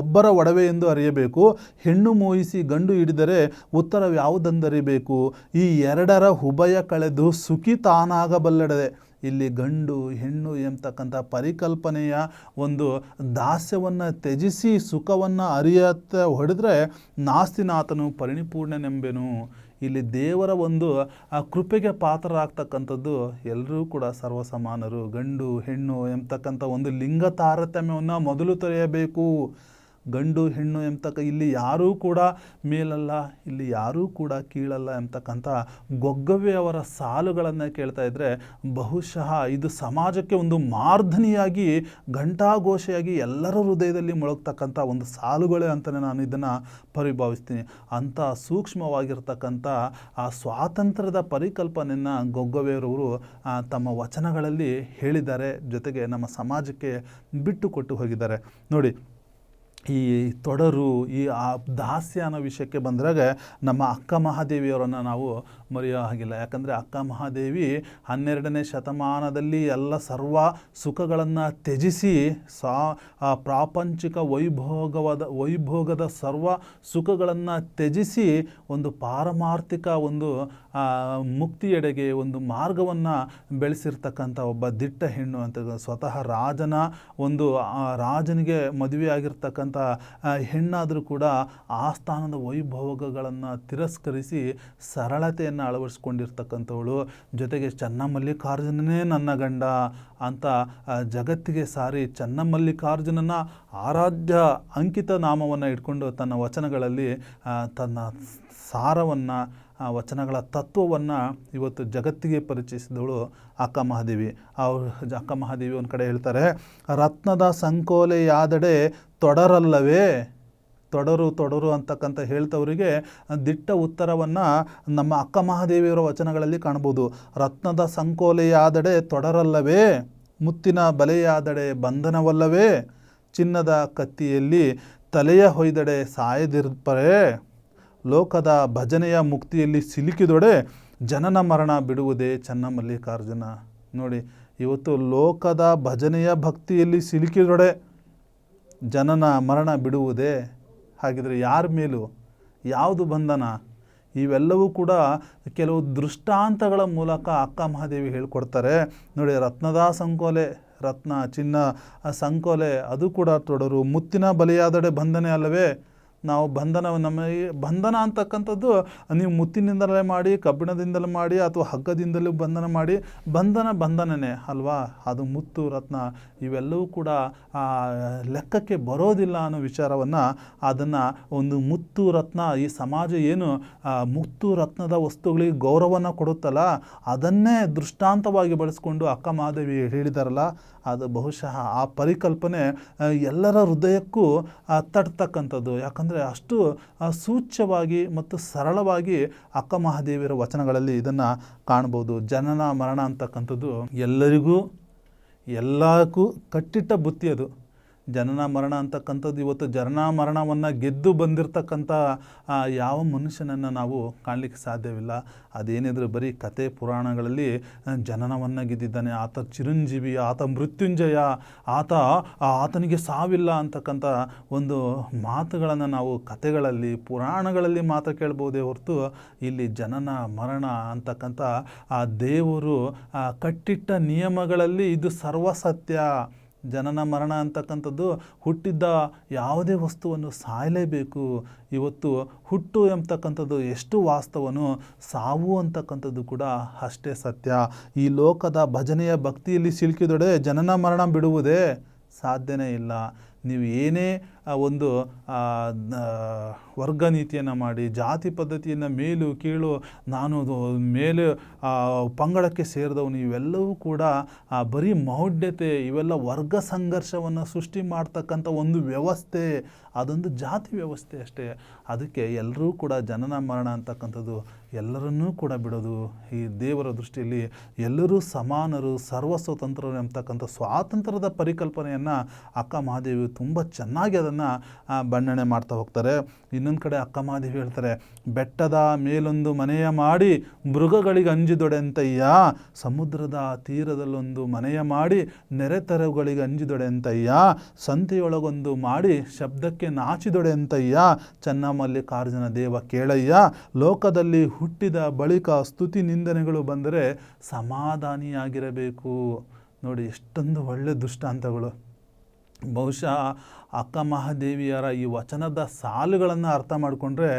ಒಬ್ಬರ ಒಡವೆ ಎಂದು ಅರಿಯಬೇಕು. ಹೆಣ್ಣು ಮೋಹಿಸಿ ಗಂಡು ಹಿಡಿದರೆ ಉತ್ತರ ಉತ್ತರವ್ಯಾವುದೆಂದರಿಬೇಕು ಈ ಎರಡರ ಉಭಯ ಕಳೆದು ಸುಖಿ ತಾನಾಗಬಲ್ಲಡದೆ. ಇಲ್ಲಿ ಗಂಡು, ಹೆಣ್ಣು ಎಂಬತಕ್ಕಂಥ ಪರಿಕಲ್ಪನೆಯ ಒಂದು ದಾಸ್ಯವನ್ನು ತ್ಯಜಿಸಿ ಸುಖವನ್ನು ಅರಿಯತ್ತ ಹೊಡೆದ್ರೆ ನಾಸ್ತಿನಾಥನು ಪರಿಣಿಪೂರ್ಣನೆಂಬೆನು ಇಲ್ಲಿ ದೇವರ ಒಂದು, ಆ ಕೃಪೆಗೆ ಪಾತ್ರರಾಗ್ತಕ್ಕಂಥದ್ದು ಎಲ್ಲರೂ ಕೂಡ ಸರ್ವಸಮಾನರು. ಗಂಡು, ಹೆಣ್ಣು ಎಂಬತಕ್ಕಂಥ ಒಂದು ಲಿಂಗ ತಾರತಮ್ಯವನ್ನು ಮೊದಲು ತೊರೆಯಬೇಕು. ಗಂಡು, ಹೆಣ್ಣು ಎಂಬತಕ್ಕ ಇಲ್ಲಿ ಯಾರೂ ಕೂಡ ಮೇಲಲ್ಲ, ಇಲ್ಲಿ ಯಾರೂ ಕೂಡ ಕೀಳಲ್ಲ ಎಂಬತಕ್ಕಂಥ ಗೊಗ್ಗವೆ ಅವರ ಸಾಲುಗಳನ್ನು ಕೇಳ್ತಾ ಇದ್ದರೆ ಬಹುಶಃ ಇದು ಸಮಾಜಕ್ಕೆ ಒಂದು ಮಾರ್ಧನಿಯಾಗಿ, ಘಂಟಾಘೋಷೆಯಾಗಿ ಎಲ್ಲರ ಹೃದಯದಲ್ಲಿ ಮೊಳಗ್ತಕ್ಕಂಥ ಒಂದು ಸಾಲುಗಳೇ ಅಂತಲೇ ನಾನು ಇದನ್ನು ಪರಿಭಾವಿಸ್ತೀನಿ. ಅಂಥ ಸೂಕ್ಷ್ಮವಾಗಿರ್ತಕ್ಕಂಥ ಆ ಸ್ವಾತಂತ್ರ್ಯದ ಪರಿಕಲ್ಪನೆಯನ್ನು ಗೊಗ್ಗವೆಯರವರು ತಮ್ಮ ವಚನಗಳಲ್ಲಿ ಹೇಳಿದ್ದಾರೆ. ಜೊತೆಗೆ ನಮ್ಮ ಸಮಾಜಕ್ಕೆ ಬಿಟ್ಟು ಕೊಟ್ಟು ಹೋಗಿದ್ದಾರೆ. ನೋಡಿ ಈ ತೊಡರು, ಈ ಆ ದಾಸ್ಯ ಅನ್ನೋ ವಿಷಯಕ್ಕೆ ಬಂದಾಗ ನಮ್ಮ ಅಕ್ಕ ಮಹಾದೇವಿಯವರನ್ನು ನಾವು ಮರೆಯೋ ಹಾಗಿಲ್ಲ. ಯಾಕಂದರೆ ಅಕ್ಕ ಮಹಾದೇವಿ ಹನ್ನೆರಡನೇ ಶತಮಾನದಲ್ಲಿ ಎಲ್ಲ ಸರ್ವ ಸುಖಗಳನ್ನು ತ್ಯಜಿಸಿ ಸಾ ಪ್ರಾಪಂಚಿಕ ವೈಭೋಗವಾದ, ವೈಭೋಗದ ಸರ್ವ ಸುಖಗಳನ್ನು ತ್ಯಜಿಸಿ ಒಂದು ಪಾರಮಾರ್ಥಿಕ ಒಂದು ಮುಕ್ತಿಯೆಡೆಗೆ ಒಂದು ಮಾರ್ಗವನ್ನು ಬೆಳೆಸಿರ್ತಕ್ಕಂಥ ಒಬ್ಬ ದಿಟ್ಟ ಹೆಣ್ಣು ಅಂತ ಸ್ವತಃ ರಾಜನ ಒಂದು ರಾಜನಿಗೆ ಮದುವೆಯಾಗಿರ್ತಕ್ಕಂಥ ಹೆಣ್ಣಾದರೂ ಕೂಡ ಆ ಸ್ಥಾನದ ವೈಭವಗಳನ್ನು ತಿರಸ್ಕರಿಸಿ ಸರಳತೆಯನ್ನು ಅಳವಡಿಸ್ಕೊಂಡಿರ್ತಕ್ಕಂಥವಳು. ಜೊತೆಗೆ ಚನ್ನಮಲ್ಲಿಕಾರ್ಜುನನೇ ನನ್ನ ಗಂಡ ಅಂತ ಜಗತ್ತಿಗೆ ಸಾರಿ ಚನ್ನಮಲ್ಲಿಕಾರ್ಜುನನ ಆರಾಧ್ಯ ಅಂಕಿತ ನಾಮವನ್ನು ಇಟ್ಕೊಂಡು ತನ್ನ ವಚನಗಳಲ್ಲಿ ತನ್ನ ಸಾರವನ್ನು ವಚನಗಳ ತತ್ವವನ್ನು ಇವತ್ತು ಜಗತ್ತಿಗೆ ಪರಿಚಯಿಸಿದವಳು ಅಕ್ಕ ಮಹಾದೇವಿ. ಅವ್ರು ಅಕ್ಕ ಮಹಾದೇವಿ ಒಂದು ಕಡೆ ಹೇಳ್ತಾರೆ, ರತ್ನದ ಸಂಕೋಲೆಯಾದಡೆ ತೊಡರಲ್ಲವೇ? ತೊಡರು ತೊಡರು ಅಂತಕ್ಕಂಥ ಹೇಳ್ತವರಿಗೆ ದಿಟ್ಟ ಉತ್ತರವನ್ನು ನಮ್ಮ ಅಕ್ಕ ಮಹಾದೇವಿಯವರ ವಚನಗಳಲ್ಲಿ ಕಾಣ್ಬೋದು. ರತ್ನದ ಸಂಕೋಲೆಯಾದಡೆ ತೊಡರಲ್ಲವೇ? ಮುತ್ತಿನ ಬಲೆಯಾದಡೆ ಬಂಧನವಲ್ಲವೇ? ಚಿನ್ನದ ಕತ್ತಿಯಲ್ಲಿ ತಲೆಯ ಹೊಯ್ದಡೆ ಸಾಯದಿರ್ಪರೆ? ಲೋಕದ ಭಜನೆಯ ಮುಕ್ತಿಯಲ್ಲಿ ಸಿಲುಕಿದೊಡೆ ಜನನ ಮರಣ ಬಿಡುವುದೇ ಚನ್ನಮಲ್ಲಿಕಾರ್ಜುನ. ನೋಡಿ, ಇವತ್ತು ಲೋಕದ ಭಜನೆಯ ಭಕ್ತಿಯಲ್ಲಿ ಸಿಲುಕಿದೊಡೆ ಜನನ ಮರಣ ಬಿಡುವುದೇ. ಹಾಗಿದ್ರೆ ಯಾರ ಮೇಲೂ? ಯಾವುದು ಬಂಧನ? ಇವೆಲ್ಲವೂ ಕೂಡ ಕೆಲವು ದೃಷ್ಟಾಂತಗಳ ಮೂಲಕ ಅಕ್ಕ ಮಹಾದೇವಿ ಹೇಳ್ಕೊಡ್ತಾರೆ. ನೋಡಿ, ರತ್ನದ ಸಂಕೋಲೆ, ರತ್ನ ಚಿನ್ನ ಸಂಕೋಲೆ, ಅದು ಕೂಡ ತೊಡರು ಮುತ್ತಿನ ಬಲಿಯಾದಡೆ ಬಂಧನೆ ಅಲ್ಲವೇ? ನಾವು ಬಂಧನ ನಮಗೆ ಬಂಧನ ಅಂತಕ್ಕಂಥದ್ದು ನೀವು ಮುತ್ತಿನಿಂದಲೇ ಮಾಡಿ, ಕಬ್ಬಿಣದಿಂದಲೂ ಮಾಡಿ ಅಥವಾ ಹಗ್ಗದಿಂದಲೂ ಬಂಧನ ಮಾಡಿ, ಬಂಧನ ಬಂಧನನೇ ಅಲ್ವಾ? ಅದು ಮುತ್ತು, ರತ್ನ ಇವೆಲ್ಲವೂ ಕೂಡ ಲೆಕ್ಕಕ್ಕೆ ಬರೋದಿಲ್ಲ ಅನ್ನೋ ವಿಚಾರವನ್ನು ಅದನ್ನು ಒಂದು ಮುತ್ತು, ರತ್ನ ಈ ಸಮಾಜ ಏನು ಮುತ್ತು, ರತ್ನದ ವಸ್ತುಗಳಿಗೆ ಗೌರವನ ಕೊಡುತ್ತಲ್ಲ, ಅದನ್ನೇ ದೃಷ್ಟಾಂತವಾಗಿ ಬಳಸ್ಕೊಂಡು ಅಕ್ಕ ಮಹಾದೇವಿ ಹೇಳಿದಾರಲ್ಲ ಅದು ಬಹುಶಃ ಆ ಪರಿಕಲ್ಪನೆ ಎಲ್ಲರ ಹೃದಯಕ್ಕೂ ತಟ್ತಕ್ಕಂಥದ್ದು. ಯಾಕಂದರೆ ಅಷ್ಟು ಸೂಚ್ಯವಾಗಿ ಮತ್ತು ಸರಳವಾಗಿ ಅಕ್ಕ ಮಹಾದೇವಿಯರ ವಚನಗಳಲ್ಲಿ ಇದನ್ನು ಕಾಣ್ಬೋದು. ಜನನ, ಮರಣ ಅಂತಕ್ಕಂಥದ್ದು ಎಲ್ಲರಿಗೂ, ಎಲ್ಲಕ್ಕೂ ಕಟ್ಟಿಟ್ಟ ಬುತ್ತಿ ಅದು. ಜನನ ಮರಣ ಅಂತಕ್ಕಂಥದ್ದು ಇವತ್ತು ಜನನ ಮರಣವನ್ನು ಗೆದ್ದು ಬಂದಿರತಕ್ಕಂಥ ಯಾವ ಮನುಷ್ಯನನ್ನು ನಾವು ಕಾಣಲಿಕ್ಕೆ ಸಾಧ್ಯವಿಲ್ಲ. ಅದೇನಿದ್ರೆ ಬರೀ ಕತೆ ಪುರಾಣಗಳಲ್ಲಿ ಜನನವನ್ನು ಗೆದ್ದಿದ್ದಾನೆ, ಆತ ಚಿರಂಜೀವಿ, ಆತ ಮೃತ್ಯುಂಜಯ, ಆತ ಆತನಿಗೆ ಸಾವಿಲ್ಲ ಅಂತಕ್ಕಂಥ ಒಂದು ಮಾತುಗಳನ್ನು ನಾವು ಕತೆಗಳಲ್ಲಿ ಪುರಾಣಗಳಲ್ಲಿ ಮಾತ್ರ ಕೇಳ್ಬೋದೇ ಹೊರತು ಇಲ್ಲಿ ಜನನ ಮರಣ ಅಂತಕ್ಕಂಥ, ಆ, ದೇವರು ಕಟ್ಟಿಟ್ಟ ನಿಯಮಗಳಲ್ಲಿ ಇದು ಸರ್ವಸತ್ಯ. ಜನನ ಮರಣ ಅಂತಕ್ಕಂಥದ್ದು ಹುಟ್ಟಿದ್ದ ಯಾವುದೇ ವಸ್ತುವನ್ನು ಸಾಯಲೇಬೇಕು. ಇವತ್ತು ಹುಟ್ಟು ಎಂಬತಕ್ಕಂಥದ್ದು ಎಷ್ಟು ವಾಸ್ತವನು ಸಾವು ಅಂತಕ್ಕಂಥದ್ದು ಕೂಡ ಅಷ್ಟೇ ಸತ್ಯ. ಈ ಲೋಕದ ಭಜನೆಯ ಭಕ್ತಿಯಲ್ಲಿ ಸಿಲುಕಿದೊಡೆ ಜನನ ಮರಣ ಬಿಡುವುದೇ ಸಾಧ್ಯನೇ ಇಲ್ಲ. ನೀವು ಏನೇ ಒಂದು ವರ್ಗ ನೀತಿಯನ್ನು ಮಾಡಿ, ಜಾತಿ ಪದ್ಧತಿಯನ್ನು ಮೇಲು, ಕೀಳು, ನಾನು ಮೇಲೆ ಪಂಗಡಕ್ಕೆ ಸೇರಿದವನು, ಇವೆಲ್ಲವೂ ಕೂಡ ಬರೀ ಮೌಢ್ಯತೆ, ಇವೆಲ್ಲ ವರ್ಗ ಸಂಘರ್ಷವನ್ನು ಸೃಷ್ಟಿ ಮಾಡ್ತಕ್ಕಂಥ ಒಂದು ವ್ಯವಸ್ಥೆ. ಅದೊಂದು ಜಾತಿ ವ್ಯವಸ್ಥೆ ಅಷ್ಟೇ. ಅದಕ್ಕೆ ಎಲ್ಲರೂ ಕೂಡ ಜನನ ಮರಣ ಅಂತಕ್ಕಂಥದ್ದು ಎಲ್ಲರನ್ನೂ ಕೂಡ ಬಿಡೋದು. ಈ ದೇವರ ದೃಷ್ಟಿಯಲ್ಲಿ ಎಲ್ಲರೂ ಸಮಾನರು ಸರ್ವ ಸ್ವತಂತ್ರರು ಎಂಬತಕ್ಕಂಥ ಸ್ವಾತಂತ್ರ್ಯದ ಪರಿಕಲ್ಪನೆಯನ್ನು ಅಕ್ಕ ಮಹಾದೇವಿ ತುಂಬ ಚೆನ್ನಾಗಿ ಅದನ್ನು ಬಣ್ಣನೆ ಮಾಡ್ತಾ ಹೋಗ್ತಾರೆ. ಇನ್ನೊಂದು ಕಡೆ ಅಕ್ಕ ಮಹಾದೇವಿ ಹೇಳ್ತಾರೆ, ಬೆಟ್ಟದ ಮೇಲೊಂದು ಮನೆಯ ಮಾಡಿ ಮೃಗಗಳಿಗೆ ಅಂಜಿದೊಡೆಂತಯ್ಯ, ಸಮುದ್ರದ ತೀರದಲ್ಲೊಂದು ಮನೆಯ ಮಾಡಿ ನೆರೆತರಗಳಿಗೆ ಅಂಜಿದೊಡೆಂತಯ್ಯ, ಸಂತೆಯೊಳಗೊಂದು ಮಾಡಿ ಶಬ್ದಕ್ಕೆ ನಾಚಿದೊಡೆಂತಯ್ಯ, ಚನ್ನಮಲ್ಲಿಕಾರ್ಜುನ ದೇವ ಕೇಳಯ್ಯ, ಲೋಕದಲ್ಲಿ ಹುಟ್ಟಿದ ಬಳಿಕ ಸ್ತುತಿ ನಿಂದನೆಗಳು ಬಂದರೆ ಸಮಾಧಾನಿಯಾಗಿರಬೇಕು. ನೋಡಿ ಎಷ್ಟೊಂದು ಒಳ್ಳೆ ದುಷ್ಟಾಂತಗಳು. ಬಹುಶಃ ಅಕ್ಕ ಮಹಾದೇವಿಯರ ಈ ವಚನದ ಸಾಲುಗಳನ್ನು ಅರ್ಥ ಮಾಡಿಕೊಂಡ್ರೆ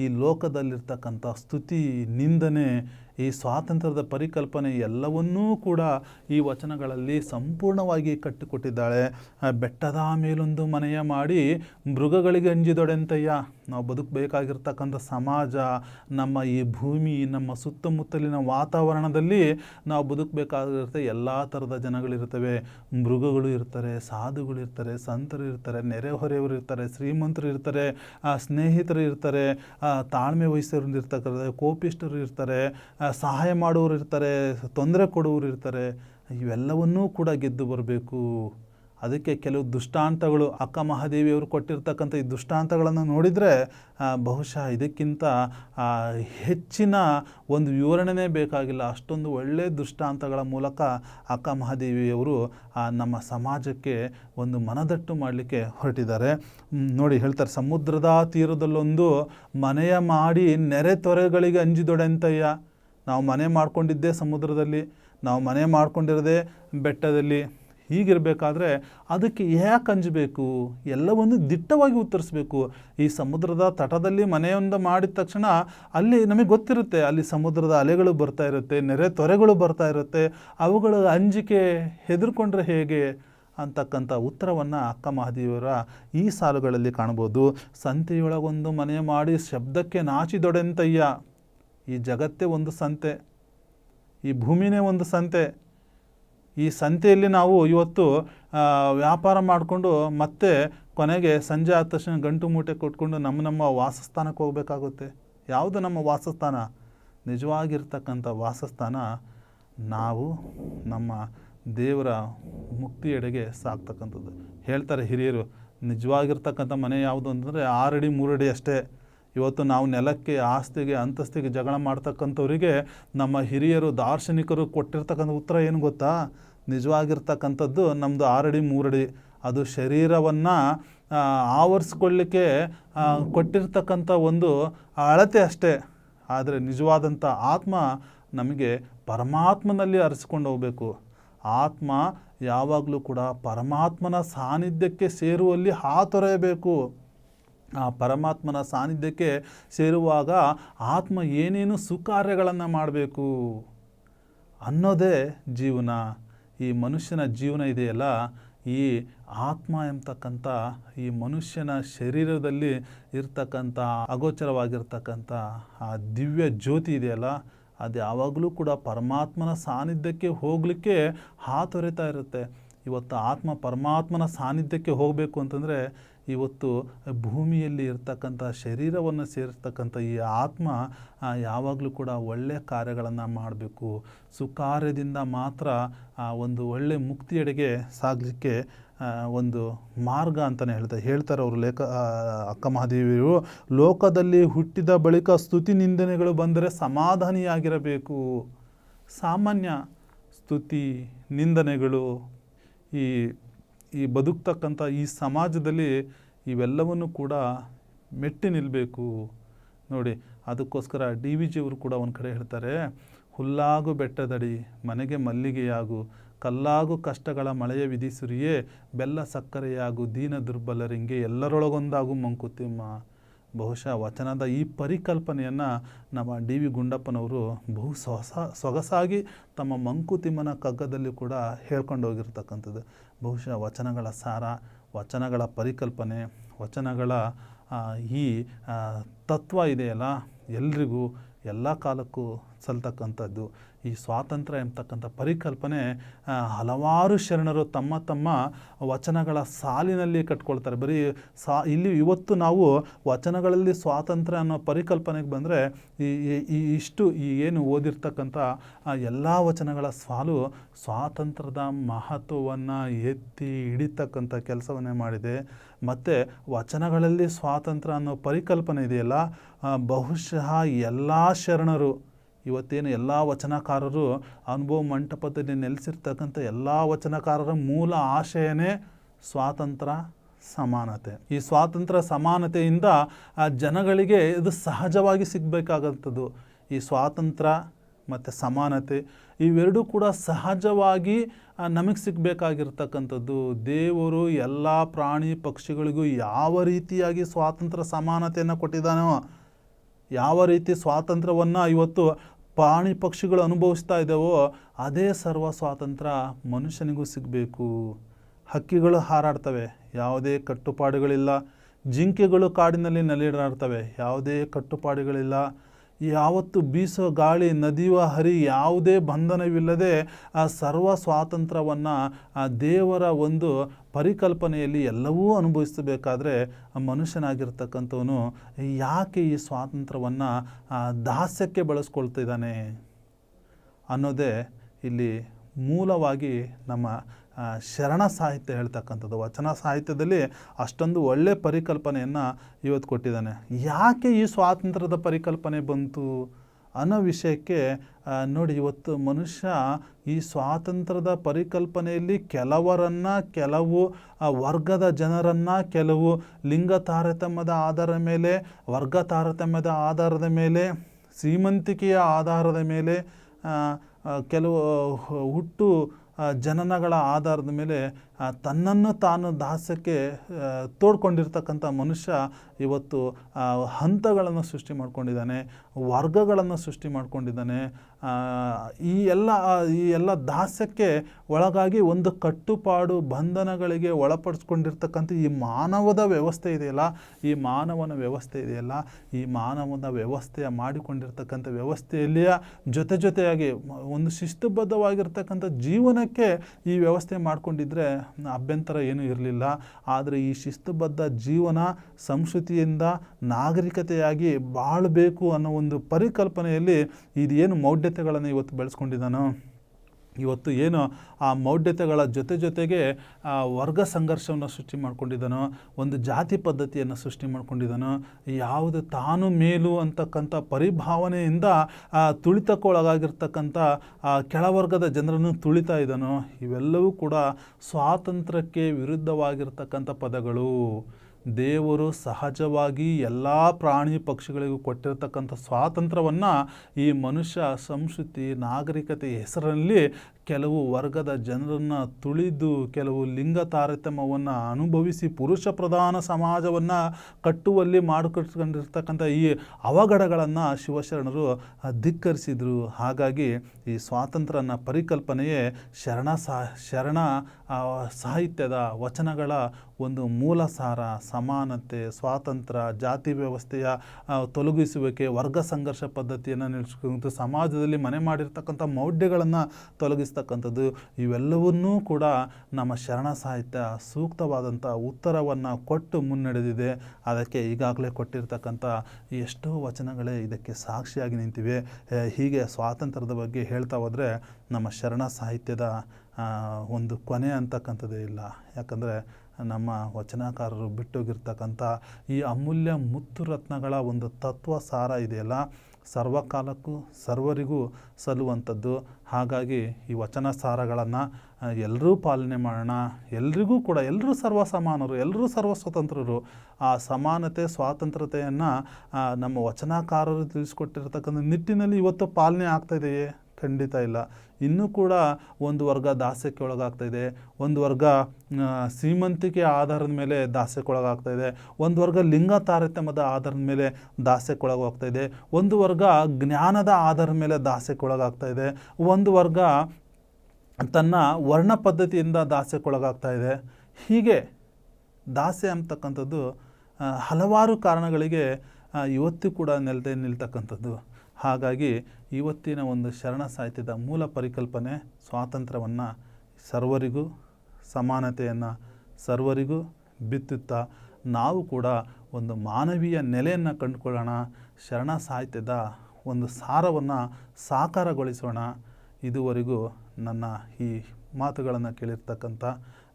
ಈ ಲೋಕದಲ್ಲಿರ್ತಕ್ಕಂಥ ಸ್ತುತಿ, ನಿಂದನೆ, ಈ ಸ್ವಾತಂತ್ರ್ಯದ ಪರಿಕಲ್ಪನೆ ಎಲ್ಲವನ್ನೂ ಕೂಡ ಈ ವಚನಗಳಲ್ಲಿ ಸಂಪೂರ್ಣವಾಗಿ ಕಟ್ಟಿಕೊಟ್ಟಿದ್ದಾಳೆ. ಬೆಟ್ಟದ ಮೇಲೊಂದು ಮನೆಯ ಮಾಡಿ ಮೃಗಗಳಿಗೆ ಅಂಜಿದೊಡೆಂತಯ್ಯ. ನಾವು ಬದುಕಬೇಕಾಗಿರ್ತಕ್ಕಂಥ ಸಮಾಜ, ನಮ್ಮ ಈ ಭೂಮಿ, ನಮ್ಮ ಸುತ್ತಮುತ್ತಲಿನ ವಾತಾವರಣದಲ್ಲಿ ನಾವು ಬದುಕಬೇಕಾಗಿರುತ್ತೆ. ಎಲ್ಲ ಥರದ ಜನಗಳಿರ್ತವೆ. ಮೃಗಗಳು ಇರ್ತಾರೆ, ಸಾಧುಗಳು ಇರ್ತಾರೆ, ಸಂತರು ಇರ್ತಾರೆ, ನೆರೆಹೊರೆಯವರು ಇರ್ತಾರೆ, ಶ್ರೀಮಂತರು ಇರ್ತಾರೆ ಸ್ನೇಹಿತರು ಇರ್ತಾರೆ ತಾಳ್ಮೆ ವಹಿಸೋರು ಇರ್ತಕ್ಕಂಥ ಕೋಪಿಷ್ಟರು ಇರ್ತಾರೆ ಸಹಾಯ ಮಾಡೋರು ಇರ್ತಾರೆ, ತೊಂದರೆ ಕೊಡುವವರು ಇರ್ತಾರೆ, ಇವೆಲ್ಲವನ್ನೂ ಕೂಡ ಗೆದ್ದು ಬರಬೇಕು. ಅದಕ್ಕೆ ಕೆಲವು ದುಷ್ಟಾಂತಗಳು ಅಕ್ಕ ಮಹಾದೇವಿಯವರು ಕೊಟ್ಟಿರ್ತಕ್ಕಂಥ ಈ ದುಷ್ಟಾಂತಗಳನ್ನು ನೋಡಿದರೆ ಬಹುಶಃ ಇದಕ್ಕಿಂತ ಹೆಚ್ಚಿನ ಒಂದು ವಿವರಣೆನೇ ಬೇಕಾಗಿಲ್ಲ. ಅಷ್ಟೊಂದು ಒಳ್ಳೆಯ ದುಷ್ಟಾಂತಗಳ ಮೂಲಕ ಅಕ್ಕ ಮಹಾದೇವಿಯವರು ನಮ್ಮ ಸಮಾಜಕ್ಕೆ ಒಂದು ಮನದಟ್ಟು ಮಾಡಲಿಕ್ಕೆ ಹೊರಟಿದ್ದಾರೆ. ನೋಡಿ ಹೇಳ್ತಾರೆ, ಸಮುದ್ರದ ತೀರದಲ್ಲೊಂದು ಮನೆಯ ಮಾಡಿ ನೆರೆ ತೊರೆಗಳಿಗೆ ಅಂಜಿದೊಡೆಂತಯ್ಯ. ನಾವು ಮನೆ ಮಾಡ್ಕೊಂಡಿದ್ದೇ ಸಮುದ್ರದಲ್ಲಿ, ನಾವು ಮನೆ ಮಾಡಿಕೊಂಡಿರದೆ ಬೆಟ್ಟದಲ್ಲಿ. ಹೀಗಿರಬೇಕಾದ್ರೆ ಅದಕ್ಕೆ ಯಾಕೆ ಅಂಜಬೇಕು? ಎಲ್ಲವನ್ನು ದಿಟ್ಟವಾಗಿ ಉತ್ತರಿಸಬೇಕು. ಈ ಸಮುದ್ರದ ತಟದಲ್ಲಿ ಮನೆಯೊಂದು ಮಾಡಿದ ತಕ್ಷಣ ಅಲ್ಲಿ ನಮಗೆ ಗೊತ್ತಿರುತ್ತೆ. ಅಲ್ಲಿ ಸಮುದ್ರದ ಅಲೆಗಳು ಬರ್ತಾ ಇರುತ್ತೆ, ನೆರೆ ತೊರೆಗಳು ಬರ್ತಾ ಇರುತ್ತೆ. ಅವುಗಳ ಅಂಜಿಕೆ ಹೆದರ್ಕೊಂಡ್ರೆ ಹೇಗೆ? ಅಂತಕ್ಕಂಥ ಉತ್ತರವನ್ನು ಅಕ್ಕ ಮಹಾದೇವರ ಈ ಸಾಲುಗಳಲ್ಲಿ ಕಾಣ್ಬೋದು ಸಂತೆಯೊಳಗೊಂದು ಮನೆ ಮಾಡಿ ಶಬ್ದಕ್ಕೆ ನಾಚಿದೊಡೆಂತಯ್ಯ. ಈ ಜಗತ್ತೇ ಒಂದು ಸಂತೆ. ಈ ಭೂಮಿನೇ ಒಂದು ಸಂತೆ. ಈ ಸಂತೆಯಲ್ಲಿ ನಾವು ಇವತ್ತು ವ್ಯಾಪಾರ ಮಾಡಿಕೊಂಡು ಮತ್ತೆ ಕೊನೆಗೆ ಸಂಜೆ ಆದ ತಕ್ಷಣ ಗಂಟು ಮೂಟೆ ಕೊಟ್ಕೊಂಡು ನಮ್ಮ ನಮ್ಮ ವಾಸಸ್ಥಾನಕ್ಕೆ ಹೋಗಬೇಕಾಗುತ್ತೆ. ಯಾವುದು ನಮ್ಮ ವಾಸಸ್ಥಾನ? ನಿಜವಾಗಿರ್ತಕ್ಕಂಥ ವಾಸಸ್ಥಾನ ನಾವು ನಮ್ಮ ದೇವರ ಮುಕ್ತಿಯೆಡೆಗೆ ಸಾಕ್ತಕ್ಕಂಥದ್ದು. ಹೇಳ್ತಾರೆ ಹಿರಿಯರು, ನಿಜವಾಗಿರ್ತಕ್ಕಂಥ ಮನೆ ಯಾವುದು ಅಂತಂದರೆ ಆರಡಿ ಮೂರಡಿ ಅಷ್ಟೇ. ಇವತ್ತು ನಾವು ನೆಲಕ್ಕೆ, ಆಸ್ತಿಗೆ, ಅಂತಸ್ತಿಗೆ ಜಗಳ ಮಾಡ್ತಕ್ಕಂಥವರಿಗೆ ನಮ್ಮ ಹಿರಿಯರು, ದಾರ್ಶನಿಕರು ಕೊಟ್ಟಿರ್ತಕ್ಕಂಥ ಉತ್ತರ ಏನು ಗೊತ್ತಾ? ನಿಜವಾಗಿರ್ತಕ್ಕಂಥದ್ದು ನಮ್ಮದು ಆರಡಿ, ಮೂರಡಿ. ಅದು ಶರೀರವನ್ನು ಆವರಿಸ್ಕೊಳ್ಳಿಕ್ಕೆ ಕೊಟ್ಟಿರ್ತಕ್ಕಂಥ ಒಂದು ಅಳತೆ ಅಷ್ಟೇ. ಆದರೆ ನಿಜವಾದಂಥ ಆತ್ಮ ನಮಗೆ ಪರಮಾತ್ಮನಲ್ಲಿ ಅರಿಸ್ಕೊಂಡು ಹೋಗಬೇಕು. ಆತ್ಮ ಯಾವಾಗಲೂ ಕೂಡ ಪರಮಾತ್ಮನ ಸಾನ್ನಿಧ್ಯಕ್ಕೆ ಸೇರುವಲ್ಲಿ ಹಾತೊರೆಯಬೇಕು. ಆ ಪರಮಾತ್ಮನ ಸಾನ್ನಿಧ್ಯಕ್ಕೆ ಸೇರುವಾಗ ಆತ್ಮ ಏನೇನು ಸುಕಾರ್ಯಗಳನ್ನು ಮಾಡಬೇಕು ಅನ್ನೋದೇ ಜೀವನ. ಈ ಮನುಷ್ಯನ ಜೀವನ ಇದೆಯಲ್ಲ, ಈ ಆತ್ಮ ಎಂಬತಕ್ಕಂಥ ಈ ಮನುಷ್ಯನ ಶರೀರದಲ್ಲಿ ಇರ್ತಕ್ಕಂಥ, ಅಗೋಚರವಾಗಿರ್ತಕ್ಕಂಥ ಆ ದಿವ್ಯ ಜ್ಯೋತಿ ಇದೆಯಲ್ಲ, ಅದು ಯಾವಾಗಲೂ ಕೂಡ ಪರಮಾತ್ಮನ ಸಾನ್ನಿಧ್ಯಕ್ಕೆ ಹೋಗಲಿಕ್ಕೆ ಹಾತೊರೆತಾ ಇರುತ್ತೆ. ಇವತ್ತು ಆತ್ಮ ಪರಮಾತ್ಮನ ಸಾನ್ನಿಧ್ಯಕ್ಕೆ ಹೋಗಬೇಕು ಅಂತಂದರೆ ಇವತ್ತು ಭೂಮಿಯಲ್ಲಿ ಇರ್ತಕ್ಕಂಥ ಶರೀರವನ್ನು ಸೇರಿರ್ತಕ್ಕಂಥ ಈ ಆತ್ಮ ಯಾವಾಗಲೂ ಕೂಡ ಒಳ್ಳೆಯ ಕಾರ್ಯಗಳನ್ನು ಮಾಡಬೇಕು. ಸುಕಾರ್ಯದಿಂದ ಮಾತ್ರ ಒಂದು ಒಳ್ಳೆ ಮುಕ್ತಿಯೆಡೆಗೆ ಸಾಗಲಿಕ್ಕೆ ಒಂದು ಮಾರ್ಗ ಅಂತಲೇ ಹೇಳ್ತಾರೆ ಹೇಳ್ತಾರೆ ಅವರು ಲೇಖ ಅಕ್ಕ ಮಹಾದೇವಿಯರು. ಲೋಕದಲ್ಲಿ ಹುಟ್ಟಿದ ಬಳಿಕ ಸ್ತುತಿ ನಿಂದನೆಗಳು ಬಂದರೆ ಸಮಾಧಾನಿಯಾಗಿರಬೇಕು. ಸಾಮಾನ್ಯ ಸ್ತುತಿ ನಿಂದನೆಗಳು ಈ ಈ ಬದುಕ್ತಕ್ಕಂಥ ಈ ಸಮಾಜದಲ್ಲಿ ಇವೆಲ್ಲವನ್ನು ಕೂಡ ಮೆಟ್ಟಿ ನಿಲ್ಲಬೇಕು ನೋಡಿ, ಅದಕ್ಕೋಸ್ಕರ ಡಿ ವಿ ಜಿಯವರು ಕೂಡ ಒಂದು ಕಡೆ ಹೇಳ್ತಾರೆ, ಹುಲ್ಲಾಗು ಬೆಟ್ಟದಡಿ, ಮನೆಗೆ ಮಲ್ಲಿಗೆಯಾಗು, ಕಲ್ಲಾಗು ಕಷ್ಟಗಳ ಮಳೆಯ ವಿಧಿಸುರಿಯೇ, ಬೆಲ್ಲ ಸಕ್ಕರೆಯಾಗು, ದೀನ ದುರ್ಬಲರಿಂಗೆ ಎಲ್ಲರೊಳಗೊಂದಾಗು ಮಂಕುತಿಮ್ಮ. ಬಹುಶಃ ವಚನದ ಈ ಪರಿಕಲ್ಪನೆಯನ್ನು ನಮ್ಮ ಡಿ ವಿ ಗುಂಡಪ್ಪನವರು ಬಹು ಸೊಸ, ಸೊಗಸಾಗಿ ತಮ್ಮ ಮಂಕುತಿಮ್ಮನ ಕಗ್ಗದಲ್ಲಿ ಕೂಡ ಹೇಳ್ಕೊಂಡು ಹೋಗಿರ್ತಕ್ಕಂಥದ್ದು. ಬಹುಶಃ ವಚನಗಳ ಸಾರ, ವಚನಗಳ ಪರಿಕಲ್ಪನೆ, ವಚನಗಳ ಈ ತತ್ವ ಇದೆಯಲ್ಲ? ಎಲ್ರಿಗೂ, ಎಲ್ಲ ಕಾಲಕ್ಕೂ ಸಲ್ತಕ್ಕಂಥದ್ದು. ಈ ಸ್ವಾತಂತ್ರ್ಯ ಎಂಬತಕ್ಕಂಥ ಪರಿಕಲ್ಪನೆ ಹಲವಾರು ಶರಣರು ತಮ್ಮ ತಮ್ಮ ವಚನಗಳ ಸಾಲಿನಲ್ಲಿ ಕಟ್ಕೊಳ್ತಾರೆ. ಬರೀ ಸಾ, ಇಲ್ಲಿ ಇವತ್ತು ನಾವು ವಚನಗಳಲ್ಲಿ ಸ್ವಾತಂತ್ರ್ಯ ಅನ್ನೋ ಪರಿಕಲ್ಪನೆಗೆ ಬಂದರೆ ಈ ಇಷ್ಟು ಈ ಏನು ಓದಿರ್ತಕ್ಕಂಥ ಎಲ್ಲ ವಚನಗಳ ಸಾಲು ಸ್ವಾತಂತ್ರ್ಯದ ಮಹತ್ವವನ್ನು ಎತ್ತಿ ಹಿಡಿತಕ್ಕಂಥ ಕೆಲಸವನ್ನೇ ಮಾಡಿದೆ. ಮತ್ತು ವಚನಗಳಲ್ಲಿ ಸ್ವಾತಂತ್ರ್ಯ ಅನ್ನೋ ಪರಿಕಲ್ಪನೆ ಇದೆಯಲ್ಲ ಬಹುಶಃ ಎಲ್ಲ ಶರಣರು ಇವತ್ತೇನು ಎಲ್ಲ ವಚನಕಾರರು ಅನುಭವ ಮಂಟಪದಲ್ಲಿ ನೆಲೆಸಿರ್ತಕ್ಕಂಥ ಎಲ್ಲ ವಚನಕಾರರ ಮೂಲ ಆಶಯನೇ ಸ್ವಾತಂತ್ರ್ಯ ಸಮಾನತೆ. ಈ ಸ್ವಾತಂತ್ರ್ಯ ಸಮಾನತೆಯಿಂದ, ಆ ಜನಗಳಿಗೆ ಇದು ಸಹಜವಾಗಿ ಸಿಗಬೇಕಾಗಂಥದ್ದು. ಈ ಸ್ವಾತಂತ್ರ್ಯ ಮತ್ತು ಸಮಾನತೆ ಇವೆರಡೂ ಕೂಡ ಸಹಜವಾಗಿ ನಮಗೆ ಸಿಗಬೇಕಾಗಿರ್ತಕ್ಕಂಥದ್ದು. ದೇವರು ಎಲ್ಲ ಪ್ರಾಣಿ ಪಕ್ಷಿಗಳಿಗೂ ಯಾವ ರೀತಿಯಾಗಿ ಸ್ವಾತಂತ್ರ್ಯ ಸಮಾನತೆಯನ್ನು ಕೊಟ್ಟಿದ್ದಾನೋ, ಯಾವ ರೀತಿ ಸ್ವಾತಂತ್ರ್ಯವನ್ನು ಇವತ್ತು ಪ್ರಾಣಿ ಪಕ್ಷಿಗಳು ಅನುಭವಿಸ್ತಾ ಇದ್ದಾವೋ, ಅದೇ ಸರ್ವ ಸ್ವಾತಂತ್ರ್ಯ ಮನುಷ್ಯನಿಗೂ ಸಿಗಬೇಕು. ಹಕ್ಕಿಗಳು ಹಾರಾಡ್ತವೆ, ಯಾವುದೇ ಕಟ್ಟುಪಾಡುಗಳಿಲ್ಲ. ಜಿಂಕೆಗಳು ಕಾಡಿನಲ್ಲಿ ನಲಿಡಾಡ್ತವೆ ಯಾವುದೇ ಕಟ್ಟುಪಾಡುಗಳಿಲ್ಲ. ಯಾವತ್ತು ಬೀಸೋ ಗಾಳಿ ನದಿಯುವ ಹರಿ ಯಾವುದೇ ಬಂಧನವಿಲ್ಲದೆ ಆ ಸರ್ವ ಸ್ವಾತಂತ್ರ್ಯವನ್ನು ಆ ದೇವರ ಒಂದು ಪರಿಕಲ್ಪನೆಯಲ್ಲಿ ಎಲ್ಲವೂ ಅನುಭವಿಸಬೇಕಾದ್ರೆ ಮನುಷ್ಯನಾಗಿರ್ತಕ್ಕಂಥವನು ಯಾಕೆ ಈ ಸ್ವಾತಂತ್ರ್ಯವನ್ನು ದಾಸ್ಯಕ್ಕೆ ಬಳಸ್ಕೊಳ್ತಿದ್ದಾನೆ ಅನ್ನೋದೇ ಇಲ್ಲಿ ಮೂಲವಾಗಿ ನಮ್ಮ ಶರಣ ಸಾಹಿತ್ಯ ಹೇಳ್ತಕ್ಕಂಥದ್ದು. ವಚನ ಸಾಹಿತ್ಯದಲ್ಲಿ ಅಷ್ಟೊಂದು ಒಳ್ಳೆ ಪರಿಕಲ್ಪನೆಯನ್ನು ಇವತ್ತು ಕೊಟ್ಟಿದ್ದಾನೆ. ಯಾಕೆ ಈ ಸ್ವಾತಂತ್ರ್ಯದ ಪರಿಕಲ್ಪನೆ ಬಂತು ಅನ್ನೋ ವಿಷಯಕ್ಕೆ ನೋಡಿ ಇವತ್ತು ಮನುಷ್ಯ ಈ ಸ್ವಾತಂತ್ರ್ಯದ ಪರಿಕಲ್ಪನೆಯಲ್ಲಿ ಕೆಲವರನ್ನು, ಕೆಲವು ವರ್ಗದ ಜನರನ್ನು, ಕೆಲವು ಲಿಂಗ ತಾರತಮ್ಯದ ಆಧಾರದ ಮೇಲೆ, ವರ್ಗ ತಾರತಮ್ಯದ ಆಧಾರದ ಮೇಲೆ ಸೀಮಂತಿಕೆಯ ಆಧಾರದ ಮೇಲೆ ಕೆಲವು ಹುಟ್ಟು ಜನನಗಳ ಆಧಾರದ ಮೇಲೆ ತನ್ನನ್ನು ತಾನು ದಾಸ್ಯಕ್ಕೆ ಆ, ತೋಡ್ಕೊಂಡಿರ್ತಕ್ಕಂಥ ಮನುಷ್ಯ ಇವತ್ತು ಹಂತಗಳನ್ನು ಸೃಷ್ಟಿ ಮಾಡ್ಕೊಂಡಿದ್ದಾನೆ ವರ್ಗಗಳನ್ನು ಸೃಷ್ಟಿ ಮಾಡ್ಕೊಂಡಿದ್ದಾನೆ. ಈ ಎಲ್ಲ ಈ ಎಲ್ಲ ದಾಸ್ಯಕ್ಕೆ ಒಳಗಾಗಿ ಒಂದು ಕಟ್ಟುಪಾಡು ಬಂಧನಗಳಿಗೆ ಒಳಪಡಿಸ್ಕೊಂಡಿರ್ತಕ್ಕಂಥ ಈ ಮಾನವದ ವ್ಯವಸ್ಥೆ ಇದೆಯಲ್ಲ? ಈ ಮಾನವನ ವ್ಯವಸ್ಥೆ ಇದೆಯಲ್ಲ? ಈ ಮಾನವನ ವ್ಯವಸ್ಥೆಯ ಮಾಡಿಕೊಂಡಿರ್ತಕ್ಕಂಥ ವ್ಯವಸ್ಥೆಯಲ್ಲಿಯ ಜೊತೆ ಜೊತೆಯಾಗಿ ಒಂದು ಶಿಸ್ತುಬದ್ಧವಾಗಿರ್ತಕ್ಕಂಥ ಜೀವನಕ್ಕೆ ಈ ವ್ಯವಸ್ಥೆ ಮಾಡಿಕೊಂಡಿದ್ರೆ ಅಭ್ಯಂತರ ಏನೂ ಇರಲಿಲ್ಲ. ಆದರೆ ಈ ಶಿಸ್ತುಬದ್ಧ ಜೀವನ ಸಂಸ್ಕೃತಿಯಿಂದ ನಾಗರಿಕತೆಯಾಗಿ ಬಾಳಬೇಕು ಅನ್ನೋ ಒಂದು ಪರಿಕಲ್ಪನೆಯಲ್ಲಿ ಇದೇನು ಮೌಢ್ಯತೆಗಳನ್ನು ಇವತ್ತು ಬೆಳೆಸ್ಕೊಂಡಿದ್ದಾನೋ? ಇವತ್ತು ಏನು ಆ ಮೌಢ್ಯತೆಗಳ ಜೊತೆ ಜೊತೆಗೆ ವರ್ಗ ಸಂಘರ್ಷವನ್ನು ಸೃಷ್ಟಿ ಮಾಡ್ಕೊಂಡಿದ್ದಾನೋ, ಒಂದು ಜಾತಿ ಪದ್ಧತಿಯನ್ನು ಸೃಷ್ಟಿ ಮಾಡ್ಕೊಂಡಿದ್ದಾನೋ, ಯಾವುದು ತಾನು ಮೇಲು ಅಂತಕ್ಕಂಥ ಪರಿಭಾವನೆಯಿಂದ ತುಳಿತಕ್ಕೊಳಗಾಗಿರ್ತಕ್ಕಂಥ ಕೆಳವರ್ಗದ ಜನರನ್ನು ತುಳಿತಾ ಇದ್ದಾನೋ, ಇವೆಲ್ಲವೂ ಕೂಡ ಸ್ವಾತಂತ್ರ್ಯಕ್ಕೆ ವಿರುದ್ಧವಾಗಿರ್ತಕ್ಕಂಥ ಪದಗಳು. ದೇವರು ಸಹಜವಾಗಿ ಎಲ್ಲ ಪ್ರಾಣಿ ಪಕ್ಷಿಗಳಿಗೂ ಕೊಟ್ಟಿರತಕ್ಕಂಥ ಸ್ವಾತಂತ್ರ್ಯವನ್ನು ಈ ಮನುಷ್ಯ ಸಂಸ್ಕೃತಿ ನಾಗರಿಕತೆ ಹೆಸರಲ್ಲಿ ಕೆಲವು ವರ್ಗದ ಜನರನ್ನು ತುಳಿದು ಕೆಲವು ಲಿಂಗ ತಾರತಮ್ಯವನ್ನು ಅನುಭವಿಸಿ ಪುರುಷ ಪ್ರಧಾನ ಸಮಾಜವನ್ನು ಕಟ್ಟುವಲ್ಲಿ ಮಾಡಿಕೊಂಡಿರ್ತಕ್ಕಂಥ ಈ ಅವಘಡಗಳನ್ನು ಶಿವಶರಣರು ಧಿಕ್ಕರಿಸಿದರು. ಹಾಗಾಗಿ ಈ ಸ್ವಾತಂತ್ರ್ಯನ ಪರಿಕಲ್ಪನೆಯೇ ಶರಣ ಸಾ, ಶರಣ ಸಾಹಿತ್ಯದ ವಚನಗಳ ಒಂದು ಮೂಲ ಸಾರ ಸಮಾನತೆ, ಸ್ವಾತಂತ್ರ್ಯ, ಜಾತಿ ವ್ಯವಸ್ಥೆಯ ತೊಲಗಿಸುವಿಕೆ, ವರ್ಗ ಸಂಘರ್ಷ ಪದ್ಧತಿಯನ್ನು ನಿಲ್ಲಿಸ್ಕೊಂಡು ಸಮಾಜದಲ್ಲಿ ಮನೆ ಮಾಡಿರ್ತಕ್ಕಂಥ ಮೌಢ್ಯಗಳನ್ನು ತೊಲಗಿಸ್ತಕ್ಕಂಥದ್ದು ಇವೆಲ್ಲವನ್ನೂ ಕೂಡ ನಮ್ಮ ಶರಣ ಸಾಹಿತ್ಯ ಸೂಕ್ತವಾದಂಥ ಉತ್ತರವನ್ನು ಕೊಟ್ಟು ಮುನ್ನಡೆದಿದೆ. ಅದಕ್ಕೆ ಈಗಾಗಲೇ ಕೊಟ್ಟಿರ್ತಕ್ಕಂಥ ಎಷ್ಟೋ ವಚನಗಳೇ ಇದಕ್ಕೆ ಸಾಕ್ಷಿಯಾಗಿ ನಿಂತಿವೆ. ಹೀಗೆ ಸ್ವಾತಂತ್ರ್ಯದ ಬಗ್ಗೆ ಹೇಳ್ತಾ ಹೋದರೆ ನಮ್ಮ ಶರಣ ಸಾಹಿತ್ಯದ ಒಂದು ಕೊನೆ ಅಂತಕ್ಕಂಥದ್ದೇ ಇಲ್ಲ. ಯಾಕಂದರೆ ನಮ್ಮ ವಚನಕಾರರು ಬಿಟ್ಟೋಗಿರ್ತಕ್ಕಂಥ ಈ ಅಮೂಲ್ಯ ಮುತ್ತು ರತ್ನಗಳ ಒಂದು ತತ್ವ ಸಾರ ಇದೆಯಲ್ಲ ಸರ್ವಕಾಲಕ್ಕೂ ಸರ್ವರಿಗೂ ಸಲ್ಲುವಂಥದ್ದು. ಹಾಗಾಗಿ ಈ ವಚನ ಸಾರಗಳನ್ನು ಎಲ್ಲರೂ ಪಾಲನೆ ಮಾಡೋಣ. ಎಲ್ರಿಗೂ ಕೂಡ ಎಲ್ಲರೂ ಸರ್ವ ಸಮಾನರು ಎಲ್ಲರೂ ಸರ್ವ ಸ್ವತಂತ್ರರು ಆ ಸಮಾನತೆ, ಸ್ವಾತಂತ್ರ್ಯತೆಯನ್ನು ನಮ್ಮ ವಚನಕಾರರು ತಿಳಿಸ್ಕೊಟ್ಟಿರ್ತಕ್ಕಂಥ ನಿಟ್ಟಿನಲ್ಲಿ ಇವತ್ತು ಪಾಲನೆ ಆಗ್ತಾ ಇದೆಯೇ? ಖಂಡಿತ ಇಲ್ಲ. ಇನ್ನೂ ಕೂಡ ಒಂದು ವರ್ಗ ದಾಸ್ಯಕ್ಕೆ ಒಳಗಾಗ್ತಾ ಇದೆ. ಒಂದು ವರ್ಗ ಸೀಮಂತಿಕೆ ಆಧಾರದ ಮೇಲೆ ದಾಸ್ಯಕ್ಕೆ ಒಳಗಾಗ್ತಾ ಇದೆ. ಒಂದು ವರ್ಗ ಲಿಂಗ ತಾರತಮ್ಯದ ಆಧಾರದ ಮೇಲೆ ದಾಸ್ಯಕ್ಕೆ ಒಳಗಾಗ್ತಾ ಇದೆ. ಒಂದು ವರ್ಗ ಜ್ಞಾನದ ಆಧಾರದ ಮೇಲೆ ದಾಸ್ಯಕ್ಕೆ ಒಳಗಾಗ್ತಾ ಇದೆ. ಒಂದು ವರ್ಗ ತನ್ನ ವರ್ಣ ಪದ್ಧತಿಯಿಂದ ದಾಸ್ಯಕ್ಕೊಳಗಾಗ್ತಾ ಇದೆ. ಹೀಗೆ ದಾಸ್ಯ ಅಂತಕ್ಕಂಥದ್ದು ಹಲವಾರು ಕಾರಣಗಳಿಗೆ ಇವತ್ತು ಕೂಡ ನೆಲದೇ ನಿಲ್ತಕ್ಕಂಥದ್ದು. ಹಾಗಾಗಿ ಇವತ್ತಿನ ಒಂದು ಶರಣ ಸಾಹಿತ್ಯದ ಮೂಲ ಪರಿಕಲ್ಪನೆ ಸ್ವಾತಂತ್ರ್ಯವನ್ನು ಸರ್ವರಿಗೂ, ಸಮಾನತೆಯನ್ನು ಸರ್ವರಿಗೂ ಬಿತ್ತುತ್ತಾ ನಾವು ಕೂಡ ಒಂದು ಮಾನವೀಯ ನೆಲೆಯನ್ನು ಕಂಡುಕೊಳ್ಳೋಣ, ಶರಣ ಸಾಹಿತ್ಯದ ಒಂದು ಸಾರವನ್ನು ಸಾಕಾರಗೊಳಿಸೋಣ. ಇದುವರೆಗೂ ನನ್ನ ಈ ಮಾತುಗಳನ್ನು ಕೇಳಿರ್ತಕ್ಕಂಥ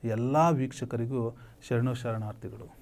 ಎಲ್ಲ ವೀಕ್ಷಕರಿಗೂ ಶರಣು ಶರಣಾರ್ಥಿಗಳು.